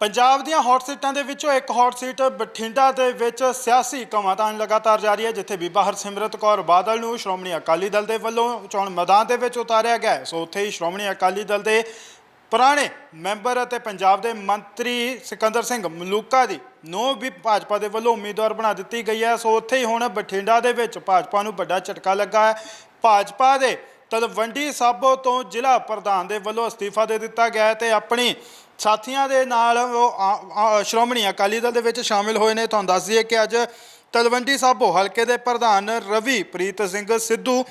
ਪੰਜਾਬ ਦੀਆਂ ਹੌਟ ਸੀਟਾਂ ਦੇ ਵਿੱਚੋਂ ਇੱਕ ਹੌਟ ਸੀਟ ਬਠਿੰਡਾ ਦੇ ਵਿੱਚ ਸਿਆਸੀ ਘਮਾਤਾਨ ਲਗਾਤਾਰ ਜਾਰੀ ਹੈ, ਜਿੱਥੇ ਬੀਬਾ ਹਰਸਿਮਰਤ ਕੌਰ ਬਾਦਲ ਨੂੰ ਸ਼੍ਰੋਮਣੀ ਅਕਾਲੀ ਦਲ ਦੇ ਵੱਲੋਂ ਚੋਣ ਮੈਦਾਨ ਦੇ ਵਿੱਚ ਉਤਾਰਿਆ ਗਿਆ ਹੈ। ਸੋ ਉੱਥੇ ਹੀ ਸ਼੍ਰੋਮਣੀ ਅਕਾਲੀ ਦਲ ਦੇ ਪੁਰਾਣੇ ਮੈਂਬਰ ਅਤੇ ਪੰਜਾਬ ਦੇ ਮੰਤਰੀ ਸਿਕੰਦਰ ਸਿੰਘ ਮਲੂਕਾ ਦੀ ਨੂੰ ਵੀ ਭਾਜਪਾ ਦੇ ਵੱਲੋਂ ਉਮੀਦਵਾਰ ਬਣਾ ਦਿੱਤੀ ਗਈ ਹੈ ਸੋ ਉੱਥੇ ਹੀ ਹੁਣ ਬਠਿੰਡਾ ਦੇ ਵਿੱਚ ਭਾਜਪਾ ਨੂੰ ਵੱਡਾ ਝਟਕਾ ਲੱਗਾ ਹੈ ਭਾਜਪਾ ਦੇ ਤਲਵੰਡੀ ਸਾਬੋ ਤੋਂ ਜ਼ਿਲ੍ਹਾ ਪ੍ਰਧਾਨ ਦੇ ਵੱਲੋਂ ਅਸਤੀਫਾ ਦੇ ਦਿੱਤਾ ਗਿਆ ਹੈ ਤੇ ਆਪਣੀ ਸਾਥੀਆਂ ਦੇ ਨਾਲ ਉਹ ਆ- ਸ਼੍ਰੋਮਣੀ ਅਕਾਲੀ ਦਲ ਦੇ ਵਿੱਚ ਸ਼ਾਮਿਲ ਹੋਏ ਨੇ। ਤੁਹਾਨੂੰ ਦੱਸ ਦਈਏ ਕਿ ਅੱਜ ਤਲਵੰਡੀ ਸਾਬੋ ਹਲਕੇ ਦੇ ਪ੍ਰਧਾਨ ਰਵੀ ਪ੍ਰੀਤ ਸਿੰਘ ਸਿੱਧੂ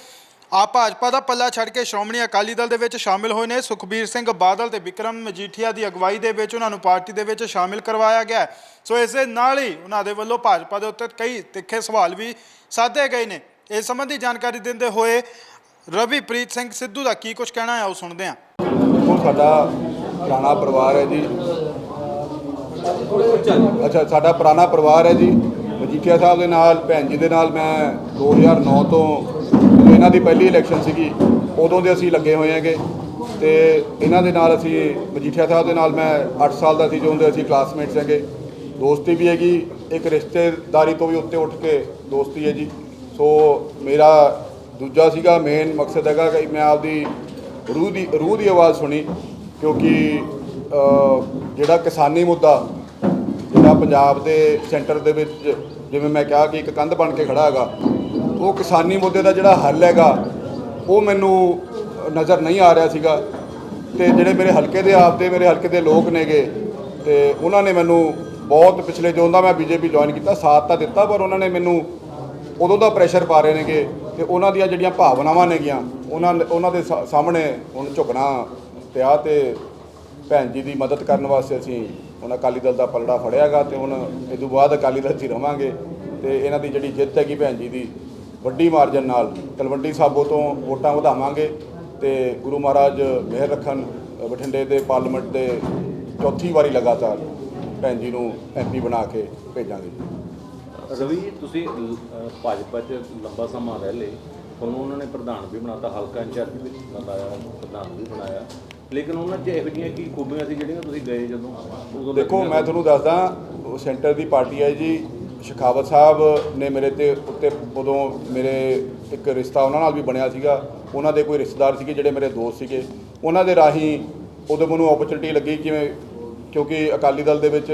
ਆ ਭਾਜਪਾ ਦਾ ਪੱਲਾ ਛੱਡ ਕੇ ਸ਼੍ਰੋਮਣੀ ਅਕਾਲੀ ਦਲ ਦੇ ਵਿੱਚ ਸ਼ਾਮਿਲ ਹੋਏ ਨੇ। ਸੁਖਬੀਰ ਸਿੰਘ ਬਾਦਲ ਤੇ ਵਿਕਰਮ ਮਜੀਠੀਆ ਦੀ ਅਗਵਾਈ ਦੇ ਵਿੱਚ ਉਹਨਾਂ ਨੂੰ ਪਾਰਟੀ ਦੇ ਵਿੱਚ ਸ਼ਾਮਿਲ ਕਰਵਾਇਆ ਗਿਆ। ਸੋ ਇਸ ਦੇ ਨਾਲ ਹੀ ਉਹਨਾਂ ਦੇ ਵੱਲੋਂ ਭਾਜਪਾ ਦੇ ਉੱਤੇ ਕਈ ਤਿੱਖੇ ਸਵਾਲ ਵੀ ਸਾਧੇ ਗਏ ਨੇ। ਇਸ ਸੰਬੰਧੀ ਜਾਣਕਾਰੀ ਦਿੰਦੇ ਹੋਏ ਰਵੀ ਪ੍ਰੀਤ ਸਿੰਘ ਸਿੱਧੂ ਦਾ ਕੀ ਕੁਝ ਕਹਿਣਾ ਹੈ ਉਹ ਸੁਣਦੇ ਹਾਂ। ਸਾਡਾ ਪੁਰਾਣਾ ਪਰਿਵਾਰ ਹੈ ਜੀ। ਅੱਛਾ ਸਾਡਾ ਪੁਰਾਣਾ ਪਰਿਵਾਰ ਹੈ ਜੀ। ਮਜੀਠੀਆ ਸਾਹਿਬ ਦੇ ਨਾਲ ਭੈਣ ਜੀ ਦੇ ਨਾਲ ਮੈਂ 2009 ਤੋਂ ਇਹਨਾਂ ਦੀ ਪਹਿਲੀ ਇਲੈਕਸ਼ਨ ਸੀਗੀ। ਉਦੋਂ ਦੇ ਅਸੀਂ ਲੱਗੇ ਹੋਏ ਹੈਗੇ। ਤੇ ਇਹਨਾਂ ਦੇ ਨਾਲ ਅਸੀਂ ਮਜੀਠੀਆ ਸਾਹਿਬ ਦੇ ਨਾਲ ਮੈਂ 8 ਸਾਲ ਦਾ ਸੀ ਜਦੋਂ ਦੇ ਅਸੀਂ ਕਲਾਸਮੇਟਸ ਹੈਗੇ। ਦੋਸਤੀ ਵੀ ਹੈਗੀ। ਇੱਕ ਰਿਸ਼ਤੇਦਾਰੀ ਤੋਂ ਵੀ ਉੱਤੇ ਉੱਠ ਕੇ ਦੋਸਤੀ ਹੈ ਜੀ। ਸੋ ਮੇਰਾ ਦੂਜਾ ਸੀਗਾ ਮੇਨ ਮਕਸਦ ਹੈਗਾ ਕਿ ਮੈਂ ਆਪਦੀ ਰੂਹ ਦੀ ਰੂਹ ਦੀ ਆਵਾਜ਼ ਸੁਣੀ। ਕਿਉਂਕਿ ਜਿਹੜਾ ਕਿਸਾਨੀ ਮੁੱਦਾ, ਜਿਹੜਾ ਪੰਜਾਬ ਦੇ ਸੈਂਟਰ ਦੇ ਵਿੱਚ, ਜਿਵੇਂ ਮੈਂ ਕਿਹਾ ਕਿ ਇੱਕ ਕੰਧ ਬਣ ਕੇ ਖੜਾ ਹੈਗਾ, ਉਹ ਕਿਸਾਨੀ ਮੁੱਦੇ ਦਾ ਜਿਹੜਾ ਹੱਲ ਹੈਗਾ, ਉਹ ਮੈਨੂੰ ਨਜ਼ਰ ਨਹੀਂ ਆ ਰਿਹਾ ਸੀਗਾ। ਤੇ ਜਿਹੜੇ ਮੇਰੇ ਹਲਕੇ ਦੇ ਆਪਦੇ ਮੇਰੇ ਹਲਕੇ ਦੇ ਲੋਕ ਨੇਗੇ, ਤੇ ਉਹਨਾਂ ਨੇ ਮੈਨੂੰ ਬਹੁਤ ਪਿਛਲੇ ਜਦੋਂ ਦਾ ਮੈਂ ਬੀਜੇਪੀ ਜੁਆਇਨ ਕੀਤਾ, ਸਾਥ ਤਾਂ ਦਿੱਤਾ, ਪਰ ਉਹਨਾਂ ਨੇ ਮੈਨੂੰ ਉਦੋਂ ਦਾ ਪ੍ਰੈਸ਼ਰ ਪਾ ਰਹੇ ਨੇਗੇ, ਤੇ ਉਹਨਾਂ ਦੀਆਂ ਜਿਹੜੀਆਂ ਭਾਵਨਾਵਾਂ ਨੇਗੀਆਂ, ਉਹਨਾਂ ਉਹਨਾਂ ਦੇ ਸਾ- ਸਾਹਮਣੇ ਹੁਣ ਝੁਕਣਾ ਪਿਆ ਤੇ ਭੈਣ ਜੀ ਦੀ ਮਦਦ ਕਰਨ ਵਾਸਤੇ ਅਸੀਂ ਹੁਣ ਅਕਾਲੀ ਦਲ ਦਾ ਪਲੜਾ ਫੜਿਆਗਾ ਤੇ ਹੁਣ ਇਹ ਤੋਂ ਬਾਅਦ ਅਕਾਲੀ ਦਲ 'ਚ ਹੀ ਰਵਾਂਗੇ ਤੇ ਇਹਨਾਂ ਦੀ ਜਿਹੜੀ ਜਿੱਤ ਹੈਗੀ ਭੈਣ ਜੀ ਦੀ ਵੱਡੀ ਮਾਰਜਨ ਨਾਲ ਤਲਵੰਡੀ ਸਾਬੋ ਤੋਂ ਵੋਟਾਂ ਵਧਾਵਾਂਗੇ ਤੇ ਗੁਰੂ ਮਹਾਰਾਜ ਮਿਹਰ ਰੱਖਣ, ਬਠਿੰਡੇ ਦੇ ਪਾਰਲੀਮੈਂਟ ਦੇ ਚੌਥੀ ਵਾਰੀ ਲਗਾਤਾਰ ਭੈਣ ਜੀ ਨੂੰ ਐਮਪੀ ਬਣਾ ਕੇ ਭੇਜਾਂਗੇ। ਰਵੀ, ਤੁਸੀਂ ਭਾਜਪਾ 'ਚ ਲੰਬਾ ਸਮਾਂ ਰਹਿ ਲਏ ਤੁਹਾਨੂੰ ਉਹਨਾਂ ਨੇ ਪ੍ਰਧਾਨ ਵੀ ਬਣਾਤਾ, ਹਲਕਾ ਇੰਚਾਰਜ ਵੀ ਬਣਾਇਆ ਪ੍ਰਧਾਨ ਵੀ ਬਣਾਇਆ। ਲੇਕਿਨ ਉਹਨਾਂ 'ਚ ਇਹੋ ਜਿਹੀਆਂ ਕੀ ਖੂਬੀਆਂ ਸੀ ਜਿਹੜੀਆਂ ਤੁਸੀਂ ਗਏ ਜਦੋਂ? ਉਦੋਂ ਦੇਖੋ ਮੈਂ ਤੁਹਾਨੂੰ ਦੱਸਦਾ ਉਹ ਸੈਂਟਰ ਦੀ ਪਾਰਟੀ ਹੈ ਜੀ। ਸ਼ਿਖਾਵਤ ਸਾਹਿਬ ਨੇ ਮੇਰੇ ਤੇ ਉੱਤੇ ਉਦੋਂ ਮੇਰੇ ਇੱਕ ਰਿਸ਼ਤਾ ਉਹਨਾਂ ਨਾਲ ਵੀ ਬਣਿਆ ਸੀਗਾ। ਉਹਨਾਂ ਦੇ ਕੋਈ ਰਿਸ਼ਤੇਦਾਰ ਸੀਗੇ ਜਿਹੜੇ ਮੇਰੇ ਦੋਸਤ ਸੀਗੇ। ਉਹਨਾਂ ਦੇ ਰਾਹੀਂ ਉਦੋਂ ਮੈਨੂੰ ਓਪਰਚੁਨਿਟੀ ਲੱਗੀ ਕਿਵੇਂ ਕਿਉਂਕਿ ਅਕਾਲੀ ਦਲ ਦੇ ਵਿੱਚ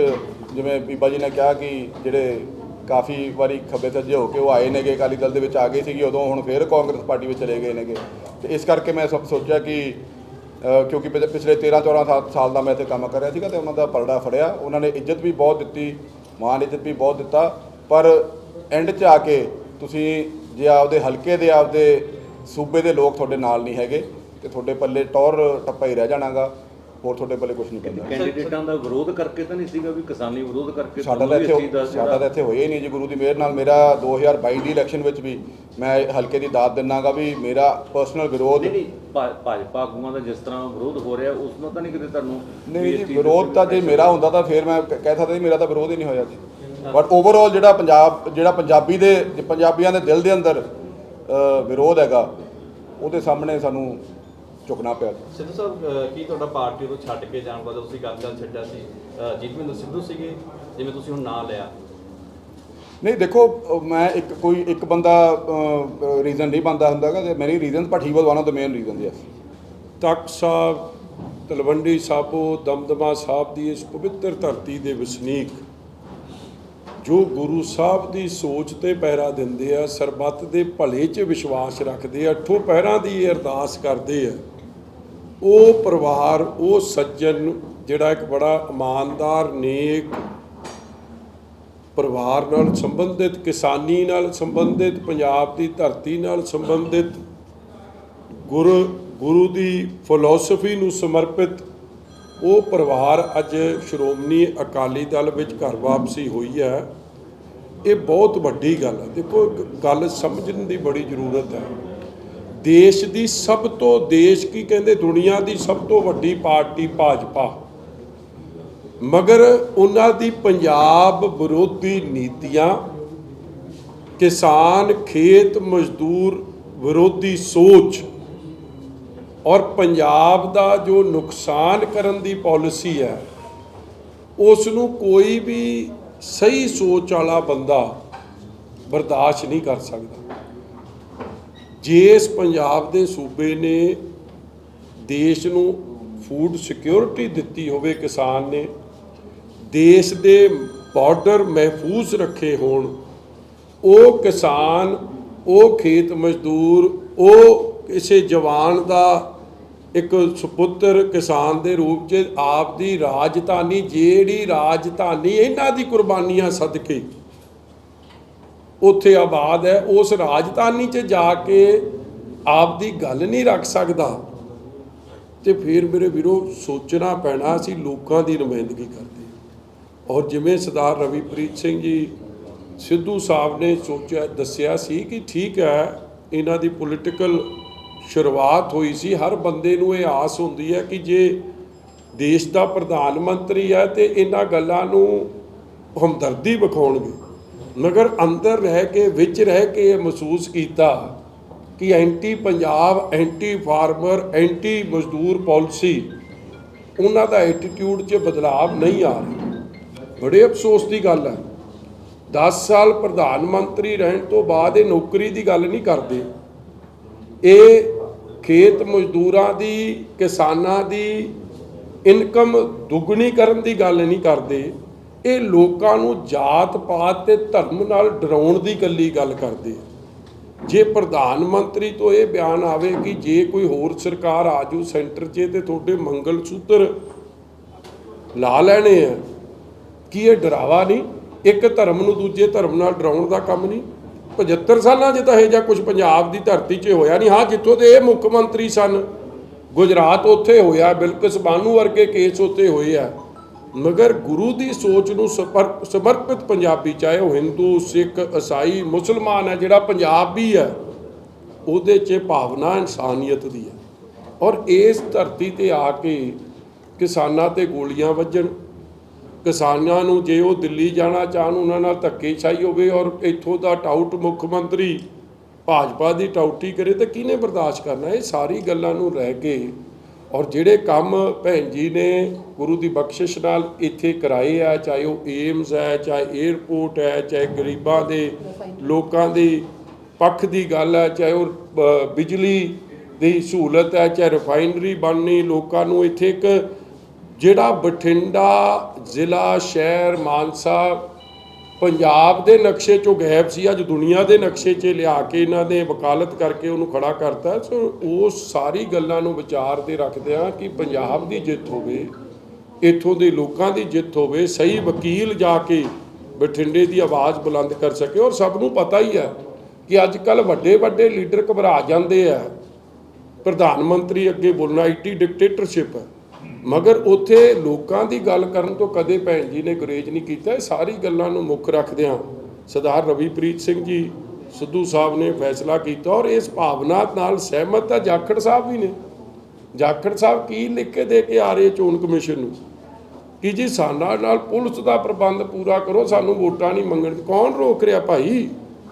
ਜਿਵੇਂ ਬੀਬਾ ਜੀ ਨੇ ਕਿਹਾ ਕਿ ਜਿਹੜੇ ਕਾਫੀ ਵਾਰੀ ਖੱਬੇ ਸੱਜੇ ਹੋ ਕੇ ਉਹ ਆਏ ਨੇਗੇ ਅਕਾਲੀ ਦਲ ਦੇ ਵਿੱਚ ਆ ਗਏ ਸੀਗੇ। ਉਦੋਂ ਹੁਣ ਫੇਰ ਕਾਂਗਰਸ ਪਾਰਟੀ ਵਿੱਚ ਚਲੇ ਗਏ ਨੇਗੇ। ਤੇ ਇਸ ਕਰਕੇ ਮੈਂ ਸੋਚਿਆ ਕਿ ਕਿਉਂਕਿ ਪਿਛ- ਪਿਛਲੇ 13 14 ਸਾਲ- ਸਾਲ ਦਾ ਮੈਂ ਇੱਥੇ ਕੰਮ ਕਰ ਰਿਹਾ ਸੀਗਾ ਤੇ ਉਹਨਾਂ ਦਾ ਪਲੜਾ ਫੜਿਆ। ਉਹਨਾਂ ਨੇ ਇੱਜ਼ਤ ਵੀ ਬਹੁਤ ਦਿੱਤੀ, ਮਾਨ ਇੱਜ਼ਤ ਵੀ ਬਹੁਤ ਦਿੱਤਾ। ਪਰ ਐਂਡ 'ਚ ਆ ਕੇ ਤੁਸੀਂ ਜੇ ਆਪਦੇ ਹਲਕੇ ਦੇ, ਆਪਦੇ ਸੂਬੇ ਦੇ ਲੋਕ ਤੁਹਾਡੇ ਨਾਲ ਨਹੀਂ ਹੈਗੇ ਤੇ ਤੁਹਾਡੇ ਪੱਲੇ ਟੌਰ ਟੱਪਾ ਹੀ ਰਹਿ ਜਾਣਾਗਾ। ਹੋਰ ਤੁਹਾਡੇ ਪੱਲੇ ਕੁਝ ਨਹੀਂ ਪੈਂਦਾ ਕੈਂਡੀਡੇਟਾਂ ਦਾ ਵਿਰੋਧ ਕਰਕੇ ਤਾਂ ਨਹੀਂ ਸੀਗਾ ਵੀ ਕਿਸਾਨੀ ਵਿਰੋਧ ਕਰਕੇ ਸਾਡਾ ਤਾਂ ਇੱਥੇ ਸਾਡਾ ਤਾਂ ਇੱਥੇ ਹੋਇਆ ਹੀ ਨਹੀਂ ਜੀ ਗੁਰੂ ਦੀ ਮਿਹਰ ਨਾਲ। ਮੇਰਾ 2022 ਦੀ ਇਲੈਕਸ਼ਨ ਵਿੱਚ ਵੀ ਮੈਂ ਹਲਕੇ ਦੀ ਦਾਤ ਦਿੰਨਾਗਾ ਵੀ ਮੇਰਾ ਪਰਸਨਲ ਵਿਰੋਧ ਨਹੀਂ ਭਾਜਪਾ ਆਗੂਆਂ ਦਾ ਜਿਸ ਤਰ੍ਹਾਂ ਵਿਰੋਧ ਹੋ ਰਿਹਾ ਉਸ ਨਾਲ ਤਾਂ ਨਹੀਂ ਕਿਤੇ ਤੁਹਾਨੂੰ ਨਹੀਂ ਜੀ ਵਿਰੋਧ ਤਾਂ ਜੇ ਮੇਰਾ ਹੁੰਦਾ ਤਾਂ ਫਿਰ ਮੈਂ ਕਹਿ ਸਕਦਾ ਮੇਰਾ ਤਾਂ ਵਿਰੋਧ ਹੀ ਨਹੀਂ ਹੋਇਆ ਜੀ। ਬਟ ਓਵਰਆਲ ਜਿਹੜਾ ਪੰਜਾਬ ਜਿਹੜਾ ਪੰਜਾਬੀ ਦੇ ਪੰਜਾਬੀਆਂ ਦੇ ਦਿਲ ਦੇ ਅੰਦਰ ਵਿਰੋਧ ਹੈਗਾ ਉਹਦੇ ਸਾਹਮਣੇ ਸਾਨੂੰ ਝੁਕਣਾ ਪਿਆ ਸਿੱਧੂ ਸਾਹਿਬ ਕੀ ਤੁਹਾਡਾ ਪਾਰਟੀ ਤੋਂ ਛੱਡ ਕੇ ਜਾਣ ਬਾਅਦ ਤੁਸੀਂ ਗੱਲ ਛੱਡਿਆ ਸੀ? ਜੀਤਮਿੰਦਰ ਸਿੱਧੂ ਸੀਗੇ ਜਿਵੇਂ ਤੁਸੀਂ ਹੁਣ ਨਾਂ ਲਿਆ। ਨਹੀਂ ਦੇਖੋ ਮੈਂ ਇੱਕ ਕੋਈ ਇੱਕ ਬੰਦਾ ਰੀਜ਼ਨ ਨਹੀਂ ਬੰਦਾ ਹੁੰਦਾਗਾ ਤੇ many reason but he was one of the main reason yes Takht Sahib Talwandi Sabo Damdama Sahib ਦੀ ਇਸ ਪਵਿੱਤਰ ਧਰਤੀ ਦੇ ਵਸਨੀਕ ਜੋ ਗੁਰੂ ਸਾਹਿਬ ਦੀ ਸੋਚ ਤੇ ਪਹਿਰਾ ਦਿੰਦੇ ਆ ਸਰਬੱਤ ਦੇ ਭਲੇ 'ਚ ਵਿਸ਼ਵਾਸ ਰੱਖਦੇ ਆ ਅਠੋ ਪਹਿਰਾਂ ਦੀ ਅਰਦਾਸ ਕਰਦੇ ਆ। ਉਹ ਪਰਿਵਾਰ, ਉਹ ਸੱਜਣ ਜਿਹੜਾ ਇੱਕ ਬੜਾ ਇਮਾਨਦਾਰ, ਨੇਕ ਪਰਿਵਾਰ ਨਾਲ ਸੰਬੰਧਿਤ, ਕਿਸਾਨੀ ਨਾਲ ਸੰਬੰਧਿਤ, ਪੰਜਾਬ ਦੀ ਧਰਤੀ ਨਾਲ ਸੰਬੰਧਿਤ, ਗੁਰੂ ਗੁਰੂ ਦੀ ਫਿਲਾਸਫੀ ਨੂੰ ਸਮਰਪਿਤ, ਉਹ ਪਰਿਵਾਰ ਅੱਜ ਸ਼੍ਰੋਮਣੀ ਅਕਾਲੀ ਦਲ ਵਿੱਚ ਘਰ ਵਾਪਸੀ ਹੋਈ ਹੈ। ਇਹ ਬਹੁਤ ਵੱਡੀ ਗੱਲ ਹੈ। ਦੇਖੋ ਗੱਲ ਸਮਝਣ ਦੀ ਬੜੀ ਜ਼ਰੂਰਤ ਹੈ। ਦੇਸ਼ ਦੀ ਸਭ ਤੋਂ ਦੇਸ਼ ਕੀ ਕਹਿੰਦੇ, ਦੁਨੀਆ ਦੀ ਸਭ ਤੋਂ ਵੱਡੀ ਪਾਰਟੀ ਭਾਜਪਾ। ਮਗਰ ਉਹਨਾਂ ਦੀ ਪੰਜਾਬ ਵਿਰੋਧੀ ਨੀਤੀਆਂ, ਕਿਸਾਨ, ਖੇਤ ਮਜ਼ਦੂਰ ਵਿਰੋਧੀ ਸੋਚ ਔਰ ਪੰਜਾਬ ਦਾ ਜੋ ਨੁਕਸਾਨ ਕਰਨ ਦੀ ਪਾਲਿਸੀ ਹੈ ਉਸ ਨੂੰ ਕੋਈ ਵੀ ਸਹੀ ਸੋਚ ਵਾਲਾ ਬੰਦਾ ਬਰਦਾਸ਼ਤ ਨਹੀਂ ਕਰ ਸਕਦਾ। ਜਿਸ ਪੰਜਾਬ ਦੇ ਸੂਬੇ ਨੇ ਦੇਸ਼ ਨੂੰ ਫੂਡ ਸਿਕਿਉਰਿਟੀ ਦਿੱਤੀ ਹੋਵੇ ਕਿਸਾਨ ਨੇ, ਦੇਸ਼ ਦੇ ਬਾਰਡਰ ਮਹਿਫੂਜ਼ ਰੱਖੇ ਹੋਣ, ਉਹ ਕਿਸਾਨ, ਉਹ ਖੇਤ ਮਜ਼ਦੂਰ, ਉਹ ਕਿਸੇ ਜਵਾਨ ਦਾ ਇੱਕ ਸੁਪੁੱਤਰ ਕਿਸਾਨ ਦੇ ਰੂਪ 'ਚ ਆਪ ਦੀ ਰਾਜਧਾਨੀ, ਜਿਹੜੀ ਰਾਜਧਾਨੀ ਇਹਨਾਂ ਦੀ ਕੁਰਬਾਨੀਆਂ ਸਦਕੇ ਉੱਥੇ ਆਬਾਦ ਹੈ, ਉਸ ਰਾਜਧਾਨੀ 'ਚ ਜਾ ਕੇ ਆਪ ਦੀ ਗੱਲ ਨਹੀਂ ਰੱਖ ਸਕਦਾ। ਤੇ ਫਿਰ ਮੇਰੇ ਵੀਰੋ, ਸੋਚਣਾ ਪੈਣਾ ਅਸੀਂ ਲੋਕਾਂ ਦੀ ਨੁਮਾਇੰਦਗੀ ਕਰਦੇ ਔਰ ਜਿਵੇਂ ਸਰਦਾਰ ਰਵੀਪ੍ਰੀਤ ਸਿੰਘ ਜੀ ਸਿੱਧੂ ਸਾਹਿਬ ਨੇ ਸੋਚਿਆ, ਦੱਸਿਆ ਸੀ ਕਿ ਠੀਕ ਹੈ, ਇਹਨਾਂ ਦੀ ਪੋਲੀਟੀਕਲ ਸ਼ੁਰੂਆਤ ਹੋਈ ਸੀ। ਹਰ ਬੰਦੇ ਨੂੰ ਇਹ ਆਸ ਹੁੰਦੀ ਹੈ ਕਿ ਜੇ ਦੇਸ਼ ਦਾ ਪ੍ਰਧਾਨ ਮੰਤਰੀ ਹੈ ਤੇ ਇਹਨਾਂ ਗੱਲਾਂ ਨੂੰ ਹਮਦਰਦੀ ਵਿਖਾਉਣਗੇ। ਮਗਰ ਅੰਦਰ ਰਹਿ ਕੇ, ਵਿੱਚ ਰਹਿ ਕੇ ਇਹ ਮਹਿਸੂਸ ਕੀਤਾ ਕਿ anti Punjab anti farmer anti ਮਜ਼ਦੂਰ ਪਾਲਿਸੀ, ਉਹਨਾਂ ਦਾ ਐਟੀਟਿਊਡ 'ਚ ਬਦਲਾਅ ਨਹੀਂ ਆ ਰਿਹਾ। ਬੜੇ ਅਫਸੋਸ ਦੀ ਗੱਲ ਹੈ। 10 ਸਾਲ ਪ੍ਰਧਾਨ ਮੰਤਰੀ ਰਹਿਣ ਤੋਂ ਬਾਅਦ ਇਹ ਨੌਕਰੀ ਦੀ ਗੱਲ ਨਹੀਂ ਕਰਦੇ। ਇਹ ਖੇਤ ਮਜ਼ਦੂਰਾਂ ਦੀ, ਕਿਸਾਨਾਂ ਦੀ, ਇਨਕਮ ਦੁੱਗਣੀ ਕਰਨ ਦੀ ਗੱਲ ਨਹੀਂ ਕਰਦੇ। ਇਹ ਲੋਕਾਂ ਨੂੰ ਜਾਤ ਪਾਤ ਤੇ ਧਰਮ ਨਾਲ ਡਰਾਉਣ ਦੀ ਗੱਲੀ ਗੱਲ ਕਰਦੇ ਆ। ਜੇ ਪ੍ਰਧਾਨ ਮੰਤਰੀ ਤੋਂ ਇਹ ਬਿਆਨ ਆਵੇ ਕਿ ਜੇ ਕੋਈ ਹੋਰ ਸਰਕਾਰ ਆਜੂ ਸੈਂਟਰ 'ਚ ਤੇ ਤੁਹਾਡੇ ਮੰਗਲ ਸੂਤਰ ਲਾ ਲੈਣੇ ਆ, ਕੀ ਇਹ ਡਰਾਵਾ ਨਹੀਂ? ਇੱਕ ਧਰਮ ਨੂੰ ਦੂਜੇ ਧਰਮ ਨਾਲ ਡਰਾਉਣ ਦਾ ਕੰਮ ਨਹੀਂ? 75 ਸਾਲਾਂ 'ਚ ਤਾਂ ਇਹ ਜਾਂ ਕੁਝ ਪੰਜਾਬ ਦੀ ਧਰਤੀ 'ਚ ਹੋਇਆ ਨਹੀਂ। ਹਾਂ, ਜਿੱਥੋਂ ਦੇ ਇਹ ਮੁੱਖ ਮੰਤਰੀ ਸਨ, ਗੁਜਰਾਤ ਉੱਥੇ ਹੋਇਆ, ਬਿਲਕੁਲ ਬਾਨੂ ਵਰਗੇ ਕੇਸ ਉੱਥੇ ਹੋਏ ਆ। ਮਗਰ ਗੁਰੂ ਦੀ ਸੋਚ ਨੂੰ ਸਮਰ- ਸਮਰਪਿਤ ਪੰਜਾਬੀ, ਚਾਹੇ ਉਹ ਹਿੰਦੂ, ਸਿੱਖ, ਈਸਾਈ, ਮੁਸਲਮਾਨ ਹੈ, ਜਿਹੜਾ ਪੰਜਾਬੀ ਹੈ, ਉਹਦੇ 'ਚ ਭਾਵਨਾ ਇਨਸਾਨੀਅਤ ਦੀ ਹੈ। ਔਰ ਇਸ ਧਰਤੀ ਤੇ ਆ ਕੇ ਕਿਸਾਨਾਂ ਤੇ ਗੋਲੀਆਂ ਵੱਜਣ, ਕਿਸਾਨਾਂ ਨੂੰ ਜੇ ਉਹ ਦਿੱਲੀ ਜਾਣਾ ਚਾਹਣ, ਉਹਨਾਂ ਨਾਲ ਧੱਕੇਸ਼ਾਹੀ ਹੋਵੇ ਔਰ ਇੱਥੋਂ ਦਾ ਟਾਊਟ ਮੁੱਖ ਮੰਤਰੀ ਭਾਜਪਾ ਦੀ ਟਾਊਟੀ ਕਰੇ, ਤਾਂ ਕਿਹਨੇ ਬਰਦਾਸ਼ਤ ਕਰਨਾ? ਇਹ ਸਾਰੀ ਗੱਲਾਂ ਨੂੰ ਰਹਿ ਕੇ ਔਰ ਜਿਹੜੇ ਕੰਮ ਭੈਣ ਜੀ ਨੇ ਗੁਰੂ ਦੀ ਬਖਸ਼ਿਸ਼ ਨਾਲ ਇੱਥੇ ਕਰਾਏ ਆ, ਚਾਹੇ ਉਹ ਏਮਸ ਹੈ, ਚਾਹੇ 에ਅਰਪੋਰਟ ਹੈ, ਚਾਹੇ ਗਰੀਬਾਂ ਦੇ, ਲੋਕਾਂ ਦੀ ਪੱਖ ਦੀ ਗੱਲ ਹੈ, ਚਾਹੇ ਉਹ ਬਿਜਲੀ ਦੀ ਸਹੂਲਤ ਹੈ, ਚਾਹੇ ਰਿਫਾਈਨਰੀ ਬਣਨੀ, ਲੋਕਾਂ ਨੂੰ ਇੱਥੇ ਇੱਕ ਜਿਹੜਾ ਬਠਿੰਡਾ ਜ਼ਿਲ੍ਹਾ ਸ਼ਹਿਰ ਮਾਨਸਾ ਪੰਜਾਬ ਦੇ ਨਕਸ਼ੇ ਚੋਂ ਗਾਇਬ ਸੀ, ਅੱਜ ਦੁਨੀਆ ਦੇ ਨਕਸ਼ੇ 'ਚ ਲਿਆ ਕੇ ਇਹਨਾਂ ਨੇ ਵਕਾਲਤ ਕਰਕੇ ਉਹਨੂੰ ਖੜਾ ਕਰਤਾ। ਸੋ ਉਹ ਸਾਰੀ ਗੱਲਾਂ ਨੂੰ ਵਿਚਾਰ 'ਤੇ ਰੱਖਦੇ ਆ ਕਿ ਪੰਜਾਬ ਦੀ ਜਿੱਤ ਹੋਵੇ, ਇੱਥੋਂ ਦੇ ਲੋਕਾਂ ਦੀ ਜਿੱਤ ਹੋਵੇ, ਸਹੀ ਵਕੀਲ ਜਾ ਕੇ ਬਠਿੰਡੇ ਦੀ ਆਵਾਜ਼ ਬੁਲੰਦ ਕਰ ਸਕੇ। ਔਰ ਸਭ ਨੂੰ ਪਤਾ ਹੀ ਹੈ ਕਿ ਅੱਜ ਕੱਲ ਵੱਡੇ ਵੱਡੇ ਲੀਡਰ ਘਬਰਾ ਜਾਂਦੇ ਆ। ਪ੍ਰਧਾਨ ਮੰਤਰੀ ਅੱਗੇ ਬੋਲਣਾ ਆਈਟੀ ਡਿਕਟੇਟਰਸ਼ਿਪ। ਹੈ ਮਗਰ ਉੱਥੇ ਲੋਕਾਂ ਦੀ ਗੱਲ ਕਰਨ ਤੋਂ ਕਦੇ ਭੈਣ ਜੀ ਨੇ ਗੁਰੇਜ ਨਹੀਂ ਕੀਤਾ, ਇਹ ਸਾਰੀ ਗੱਲਾਂ ਨੂੰ ਮੁੱਖ ਰੱਖਦਿਆਂ ਸਰਦਾਰ ਰਵੀਪ੍ਰੀਤ ਸਿੰਘ ਜੀ ਸਿੱਧੂ ਸਾਹਿਬ ਨੇ ਫੈਸਲਾ ਕੀਤਾ ਔਰ ਇਸ ਭਾਵਨਾ ਨਾਲ ਸਹਿਮਤ ਤਾਂ ਜਾਖੜ ਸਾਹਿਬ ਵੀ ਨੇ। ਜਾਖੜ ਸਾਹਿਬ ਕੀ ਲਿਖ ਕੇ ਦੇ ਕੇ ਆ ਰਹੇ ਚੋਣ ਕਮਿਸ਼ਨ ਨੂੰ? ਕਿ ਜੀ ਸਾਡਾ ਨਾਲ ਪੁਲਿਸ ਦਾ ਪ੍ਰਬੰਧ ਪੂਰਾ ਕਰੋ, ਸਾਨੂੰ ਵੋਟਾਂ ਨਹੀਂ ਮੰਗਣ। ਕੌਣ ਰੋਕ ਰਿਹਾ ਭਾਈ?